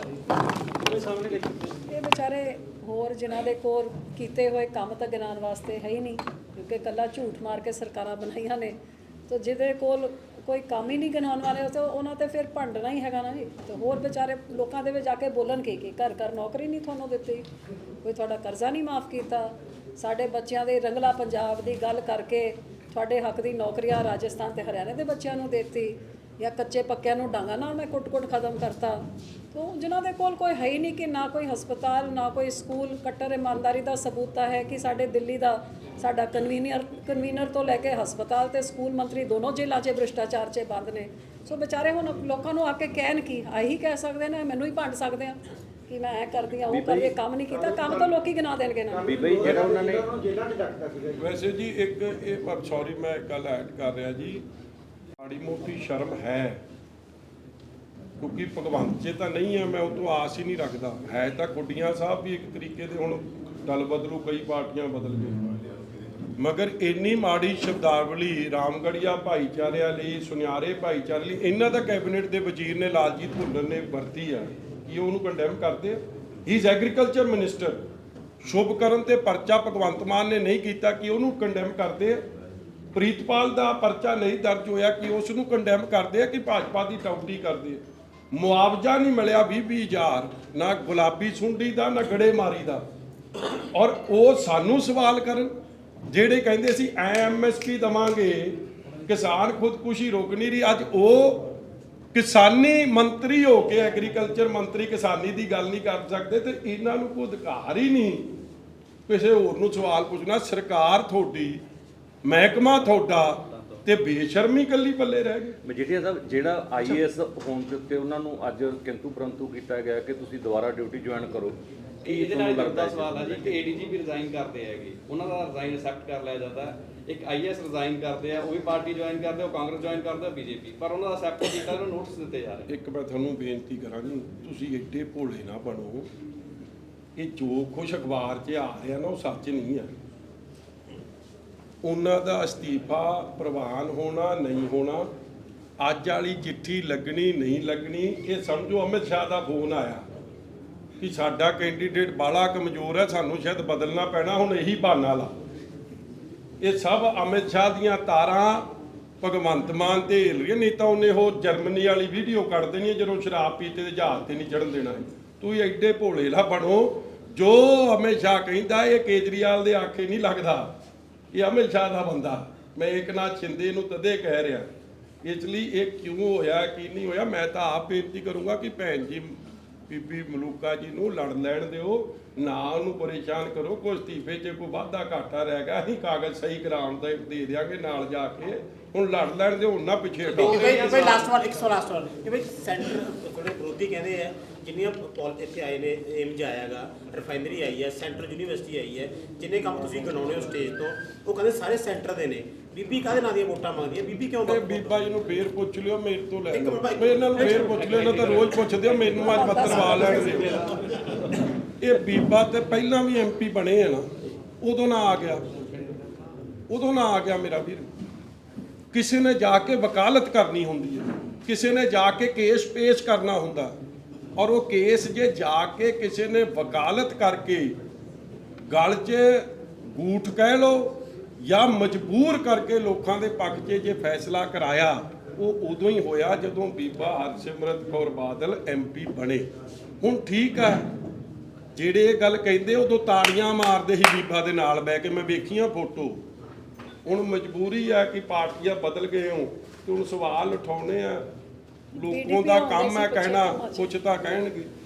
ਇਹ ਵਿਚਾਰੇ ਹੋਰ ਜਿਨ੍ਹਾਂ ਦੇ ਕੋਲ ਕੀਤੇ ਹੋਏ ਕੰਮ ਤਾਂ ਗਿਣਾਉਣ ਵਾਸਤੇ ਹੈ ਹੀ ਨਹੀਂ, ਕਿਉਂਕਿ ਕੱਲਾ ਝੂਠ ਮਾਰ ਕੇ ਸਰਕਾਰਾਂ ਬਣਾਈਆਂ ਨੇ। ਤਾਂ ਜਿਹਦੇ ਕੋਲ ਕੋਈ ਕੰਮ ਹੀ ਨਹੀਂ ਗਿਣਾਉਣ ਵਾਲੇ, ਤਾਂ ਉਹਨਾਂ ਤੇ ਫਿਰ ਭੰਡਣਾ ਹੀ ਹੈਗਾ ਨਾ ਜੀ। ਤੇ ਹੋਰ ਵਿਚਾਰੇ ਲੋਕਾਂ ਦੇ ਵਿੱਚ ਜਾ ਕੇ ਬੋਲਣ ਕੀ ਕੀ ਘਰ ਘਰ ਨੌਕਰੀ ਨਹੀਂ ਤੁਹਾਨੂੰ ਦਿੱਤੀ, ਕੋਈ ਤੁਹਾਡਾ ਕਰਜ਼ਾ ਨਹੀਂ ਮਾਫ ਕੀਤਾ। ਸਾਡੇ ਬੱਚਿਆਂ ਦੇ ਰੰਗਲਾ ਪੰਜਾਬ ਦੀ ਗੱਲ ਕਰਕੇ ਤੁਹਾਡੇ ਹੱਕ ਦੀ ਨੌਕਰੀਆਂ ਰਾਜਸਥਾਨ ਤੇ ਹਰਿਆਣੇ ਦੇ ਬੱਚਿਆਂ ਨੂੰ ਦਿੱਤੀ। ਜਾਂ ਕੱਚੇ ਪੱਕਿਆਂ ਨੂੰ ਡਾਂਗਾ ਨਾਲ ਮੈਂ ਕੁੱਟ-ਕੁੱਟ ਖਤਮ ਕਰਤਾ। ਤੋ ਜਿਨ੍ਹਾਂ ਦੇ ਕੋਲ ਕੋਈ ਹੈ ਹੀ ਨਹੀਂ ਕਿ ਨਾ ਕੋਈ ਹਸਪਤਾਲ ਨਾ ਕੋਈ ਸਕੂਲ ਕੱਟਰ ਇਮਾਨਦਾਰੀ ਦਾ ਸਬੂਤ ਤਾਂ ਹੈ ਕਿ ਸਾਡੇ ਦਿੱਲੀ ਦਾ ਸਾਡਾ ਕਨਵੀਨਰ ਕਨਵੀਨਰ ਤੋਂ ਲੈ ਕੇ ਹਸਪਤਾਲ ਤੇ ਸਕੂਲ ਮੰਤਰੀ ਦੋਨੋਂ ਜੇਲ੍ਹਾਂ 'ਚ ਭ੍ਰਿਸ਼ਟਾਚਾਰ 'ਚ ਬੰਦ ਨੇ। ਸੋ ਵਿਚਾਰੇ ਹੁਣ ਲੋਕਾਂ ਨੂੰ ਆ ਕੇ ਕਹਿਣ ਕੀ? ਆਹੀ ਕਹਿ ਸਕਦੇ ਨੇ ਮੈਨੂੰ ਹੀ ਭੰਡ ਸਕਦੇ ਆ ਕਿ ਮੈਂ ਇਹ ਕਰਦੀ ਆ ਉਹ ਕਰਦੀ ਕੰਮ ਨਹੀਂ ਕੀਤਾ ਕੰਮ ਤਾਂ ਲੋਕੀ ਗਿਣਾ ਦੇਣਗੇ ਨਾ। ਬੀਬਾ ਜੀ ਜਿਹੜਾ ਉਹਨਾਂ ਨੇ ਵੈਸੇ ਜੀ ਇੱਕ ਇਹ ਸੌਰੀ ਮੈਂ ਇੱਕ ਗੱਲ ਐਡ ਕਰ ਰਿਹਾ ਜੀ। ਮਾੜੀ ਮੋਟੀ ਸ਼ਰਮ ਹੈ। ਕਿਉਂਕਿ ਭਗਵੰਤ ਜੇ ਤਾਂ ਨਹੀਂ ਹੈ ਮੈਂ ਉਹ ਤੋਂ ਆਸ ਹੀ ਨਹੀਂ ਰੱਖਦਾ। ਹੈ ਤਾਂ ਕੁੱਡੀਆਂ ਸਾਹਿਬ ਵੀ ਇੱਕ ਤਰੀਕੇ ਦੇ ਹੁਣ ਦਲ ਬਦਲੂ, ਕਈ ਪਾਰਟੀਆਂ ਬਦਲ ਗਏ ਮਗਰ ਇੰਨੀ ਮਾੜੀ ਸ਼ਬਦਾਵਲੀ ਰਾਮਗੜੀਆ ਭਾਈਚਾਰਿਆਂ ਲਈ, ਸੁਨਿਆਰੇ ਭਾਈਚਾਰੇ ਲਈ, ਇਹਨਾਂ ਦਾ ਕੈਬਨਿਟ ਦੇ ਵਜ਼ੀਰ ਨੇ ਲਾਲਜੀਤ ਭੁੱਲਰ ਨੇ ਵਰਤੀ ਆ। ਕੀ ਉਹਨੂੰ ਕੰਡੈਮ ਕਰਦੇ ਆ? ਹੀ ਇਜ਼ ਐਗਰੀਕਲਚਰ ਮਿਨਿਸਟਰ ਸ਼ੁਭ ਕਰਨ ਤੇ ਪਰਚਾ ਭਗਵੰਤ ਮਾਨ ਨੇ ਨਹੀਂ ਕੀਤਾ, ਕਿ ਉਹਨੂੰ ਕੰਡੈਮ ਕਰਦੇ ਆ? ਪ੍ਰੀਤਪਾਲ ਦਾ ਪਰਚਾ ਨਹੀਂ ਦਰਜ ਹੋਇਆ ਕਿ ਉਸ ਨੂੰ ਕੰਡੈਮ ਕਰਦੇ ਆ ਕਿ ਭਾਜਪਾ ਦੀ ਟੌਪਟੀ ਕਰਦੇ ਆ। ਮੁਆਵਜ਼ਾ ਨਹੀਂ ਮਿਲਿਆ 20 ਹਜ਼ਾਰ, ਨਾ ਗੁਲਾਬੀ ਸੁੰਡੀ ਦਾ, ਨਾ ਗੜੇਮਾਰੀ ਦਾ। ਔਰ ਉਹ ਸਾਨੂੰ ਸਵਾਲ ਕਰਨ, ਜਿਹੜੇ ਕਹਿੰਦੇ ਸੀ ਐਮਐਸਪੀ ਦਵਾਂਗੇ, ਕਿਸਾਨ ਖੁਦਕੁਸ਼ੀ ਰੋਕ ਨਹੀਂ ਰਹੀ। ਅੱਜ ਉਹ ਕਿਸਾਨੀ ਮੰਤਰੀ ਹੋ ਕੇ, ਐਗਰੀਕਲਚਰ ਮੰਤਰੀ ਕਿਸਾਨੀ ਦੀ ਗੱਲ ਨਹੀਂ ਕਰ ਸਕਦੇ ਤੇ ਇਹਨਾਂ ਨੂੰ ਕੋਈ ਅਧਿਕਾਰ ਹੀ ਨਹੀਂ। ਕਿਸੇ ਹੋਰ ਨੂੰ ਸਵਾਲ ਪੁੱਛਣਾ, ਸਰਕਾਰ ਤੁਹਾਡੀ ਮਹਿਕਮਾ ਤੁਹਾਡਾ ਤੇ ਬੇਸ਼ਰਮੀ ਕੱਲੀ ਪੱਲੇ ਰਹਿ ਗਏ ਮਜੀਠੀਆ ਸਾਹਿਬ ਜਿਹੜਾ ਆਈਏਐਸ ਹੋਣ ਦੇ ਉੱਤੇ ਉਹਨਾਂ ਨੂੰ ਅੱਜ ਕਿੰਤੂ ਪਰੰਤੂ ਕੀਤਾ ਗਿਆ ਕਿ ਤੁਸੀਂ ਦੁਬਾਰਾ ਡਿਊਟੀ ਜੁਆਇਨ ਕਰੋ ਕੀ ਇਹਦੇ ਨਾਲ ਤੁਹਾਨੂੰ ਲੱਗਦਾ ਸਵਾਲ ਹੈ ਜੀ ਕਿ ਏਡੀਜੀ ਵੀ ਰਿਜ਼ਾਈਨ ਕਰਦੇ ਹੈਗੇ ਉਹਨਾਂ ਦਾ ਰਿਜ਼ਾਈਨ ਐਕਸੈਪਟ ਕਰ ਲਿਆ ਜਾਂਦਾ ਹੈ। ਇੱਕ ਆਈਐਸ ਰਿਜ਼ਾਈਨ ਕਰਦੇ ਆ ਉਹ ਵੀ ਪਾਰਟੀ ਜੁਆਇਨ ਕਰਦੇ ਉਹ ਕਾਂਗਰਸ ਜੁਆਇਨ ਕਰਦੇ ਬੀਜੇਪੀ ਪਰ ਉਹਨਾਂ ਦਾ ਐਕਸੈਪਟ ਕੀਤਾ ਉਹਨਾਂ ਨੋਟਿਸ ਦਿੱਤੇ ਜਾ ਰਹੇ ਇੱਕ ਮੈਂ ਤੁਹਾਨੂੰ ਬੇਨਤੀ ਕਰਾਂਗੀ ਤੁਸੀਂ ਐਡੇ ਭੋਲੇ ਨਾ ਬਣੋ ਇਹ ਜੋ ਕੁਛ ਅਖਬਾਰ 'ਚ ਆ ਰਿਹਾ ਨਾ ਉਹ ਸੱਚ ਨਹੀਂ ਆ। ਉਹਨਾਂ ਦਾ ਅਸਤੀਫਾ ਪ੍ਰਵਾਨ ਹੋਣਾ ਨਹੀਂ ਹੋਣਾ, ਅੱਜ ਵਾਲੀ ਚਿੱਠੀ ਲੱਗਣੀ ਨਹੀਂ ਲੱਗਣੀ, ਇਹ ਸਮਝੋ ਅਮਿਤ ਸ਼ਾਹ ਦਾ ਫੋਨ ਆਇਆ ਕਿ ਸਾਡਾ ਕੈਂਡੀਡੇਟ ਬਾਲਾ ਕਮਜ਼ੋਰ ਹੈ, ਸਾਨੂੰ ਸ਼ਾਇਦ ਬਦਲਣਾ ਪੈਣਾ, ਹੁਣ ਇਹੀ ਬਹਾਨਾ ਲਾ। ਇਹ ਸਭ ਅਮਿਤ ਸ਼ਾਹ ਦੀਆਂ ਤਾਰਾਂ ਭਗਵੰਤ ਮਾਨ ਤੇ ਹਿੱਲ ਰਹੀਆਂ ਨਹੀਂ ਤਾਂ ਉਹਨੇ ਉਹ ਜਰਮਨੀ ਵਾਲੀ ਵੀਡੀਓ ਕੱਢ ਦੇਣੀ ਜਦੋਂ ਸ਼ਰਾਬ ਪੀਤੇ ਤੇ ਜਹਾਜ਼ ਤੇ ਨਹੀਂ ਚੜਨ ਦੇਣਾ। ਤੁਸੀਂ ਐਡੇ ਭੋਲੇ ਨਾ ਬਣੋ, ਜੋ ਅਮਿਤ ਸ਼ਾਹ ਕਹਿੰਦਾ, ਇਹ ਕੇਜਰੀਵਾਲ ਦੇ ਆਖੇ ਨਹੀਂ ਲੱਗਦਾ। ਇਹ ਅਮਿਤ ਸ਼ਾਹ ਦਾ ਬੰਦਾ। ਮੈਂ ਏਕਨਾਥ ਸ਼ਿੰਦੇ ਨੂੰ ਤਦੇ ਕਹਿ ਰਿਹਾ। ਇਸ ਲਈ ਇਹ ਕਿਉਂ ਹੋਇਆ ਕੀ ਨਹੀਂ ਹੋਇਆ ਮੈਂ ਤਾਂ ਆਪ ਬੇਨਤੀ ਕਰੂੰਗਾ ਕਿ ਭੈਣ ਜੀ ਬੀਬੀ ਮਲੂਕਾ ਜੀ ਨੂੰ ਲੜ ਲੈਣ ਦਿਓ। ਨਾ ਉਹਨੂੰ ਪਰੇਸ਼ਾਨ ਕਰੋ ਕੋਈ ਅਸਤੀਫੇ 'ਚ ਕੋਈ ਵਾਧਾ ਘਾਟਾ ਰਹਿ ਗਿਆ ਅਸੀਂ ਕਾਗਜ਼ ਸਹੀ ਕਰਾਉਣ ਦਾ ਦੇ ਦਿਆਂਗੇ ਨਾਲ ਜਾ ਕੇ। ਹੁਣ ਲੜ ਲੈਣ ਦਿਓ ਹੁਣ ਨਾ ਪਿੱਛੇ ਭਾਈ ਲਾਸਟ ਵਾਰ 100 ਲਾਸਟ ਵਾਰ। ਕਿ ਭਾਈ ਸੈਂਟਰ ਥੋੜੇ ਵਿਰੋਧੀ ਕਹਿੰਦੇ ਆ ਜਿੰਨੀਆਂ ਪੋਲ ਇੱਥੇ ਆਏ ਨੇ ਏਮਜ ਆਇਆਗਾ ਰਿਫਾਈਨਰੀ ਆਈ ਹੈ ਸੈਂਟਰਲ ਯੂਨੀਵਰਸਿਟੀ ਆਈ ਹੈ ਜਿੰਨੇ ਕੰਮ ਤੁਸੀਂ ਗਣਾਉਣੇ ਹੋ ਸਟੇਜ ਤੋਂ ਉਹ ਕਹਿੰਦੇ ਸਾਰੇ ਸੈਂਟਰ ਦੇ ਨੇ। ਬੀਬੀ ਕਾਹਦੇ ਨਾਂ ਦੀਆਂ ਵੋਟਾਂ ਮੰਗਦੀ ਹੈ ਬੀਬੀ ਕਿਉਂ ਤੇ ਬੀਬਾ ਜੀ ਨੂੰ ਫੇਰ ਪੁੱਛ ਲਿਓ ਮੇਰੇ ਤੋਂ ਲੈ ਲਓ। ਮੇਰੇ ਨਾਲ ਫੇਰ ਪੁੱਛ ਲਿਓ ਇਹਨਾਂ ਤਾਂ ਰੋਜ਼ ਪੁੱਛਦੇ ਹੋ ਮੈਨੂੰ ਅੱਜ ਪੱਤਰਵਾ ਲੈਣ ਦਿਓ। ਇਹ ਬੀਬਾ ਤੇ ਪਹਿਲਾਂ ਵੀ ਐਮਪੀ ਬਣੇ ਆ ਨਾ ਉਦੋਂ ਨਾ ਆ ਗਿਆ। ਉਦੋਂ ਨਾ ਆ ਗਿਆ ਮੇਰਾ ਵੀਰ। ਕਿਸੇ ਨੇ ਜਾ ਕੇ ਵਕਾਲਤ ਕਰਨੀ ਹੁੰਦੀ ਹੈ। ਕਿਸੇ ਨੇ ਜਾ ਕੇ ਕੇਸ ਪੇਸ਼ ਕਰਨਾ ਹੁੰਦਾ। ਔਰ ਉਹ ਕੇਸ ਜੇ ਜਾ ਕੇ ਕਿਸੇ ਨੇ ਵਕਾਲਤ ਕਰਕੇ ਗਲ 'ਚ ਗੂਠ ਕਹਿ ਲਓ ਜਾਂ ਮਜਬੂਰ ਕਰਕੇ ਲੋਕਾਂ ਦੇ ਪੱਖ 'ਚ ਜੇ ਫੈਸਲਾ ਕਰਾਇਆ, ਉਹ ਉਦੋਂ ਹੀ ਹੋਇਆ ਜਦੋਂ ਬੀਬਾ ਹਰਸਿਮਰਤ ਕੌਰ ਬਾਦਲ ਐਮਪੀ ਬਣੇ। ਹੁਣ ਠੀਕ ਆ, ਜਿਹੜੇ ਇਹ ਗੱਲ ਕਹਿੰਦੇ ਉਦੋਂ ਤਾੜੀਆਂ ਮਾਰਦੇ ਸੀ ਬੀਬਾ ਦੇ ਨਾਲ ਬਹਿ ਕੇ, ਮੈਂ ਵੇਖੀਆਂ ਫੋਟੋ। ਹੁਣ ਮਜਬੂਰੀ ਆ ਕਿ ਪਾਰਟੀਆਂ ਬਦਲ ਗਏ ਹੋ ਤੇ ਹੁਣ ਸਵਾਲ ਉਠਾਉਣੇ ਆ ਲੋਕਾਂ ਦਾ ਕੰਮ ਹੈ ਕਹਿਣਾ ਕੁਛ ਤਾਂ ਕਹਿਣਗੇ।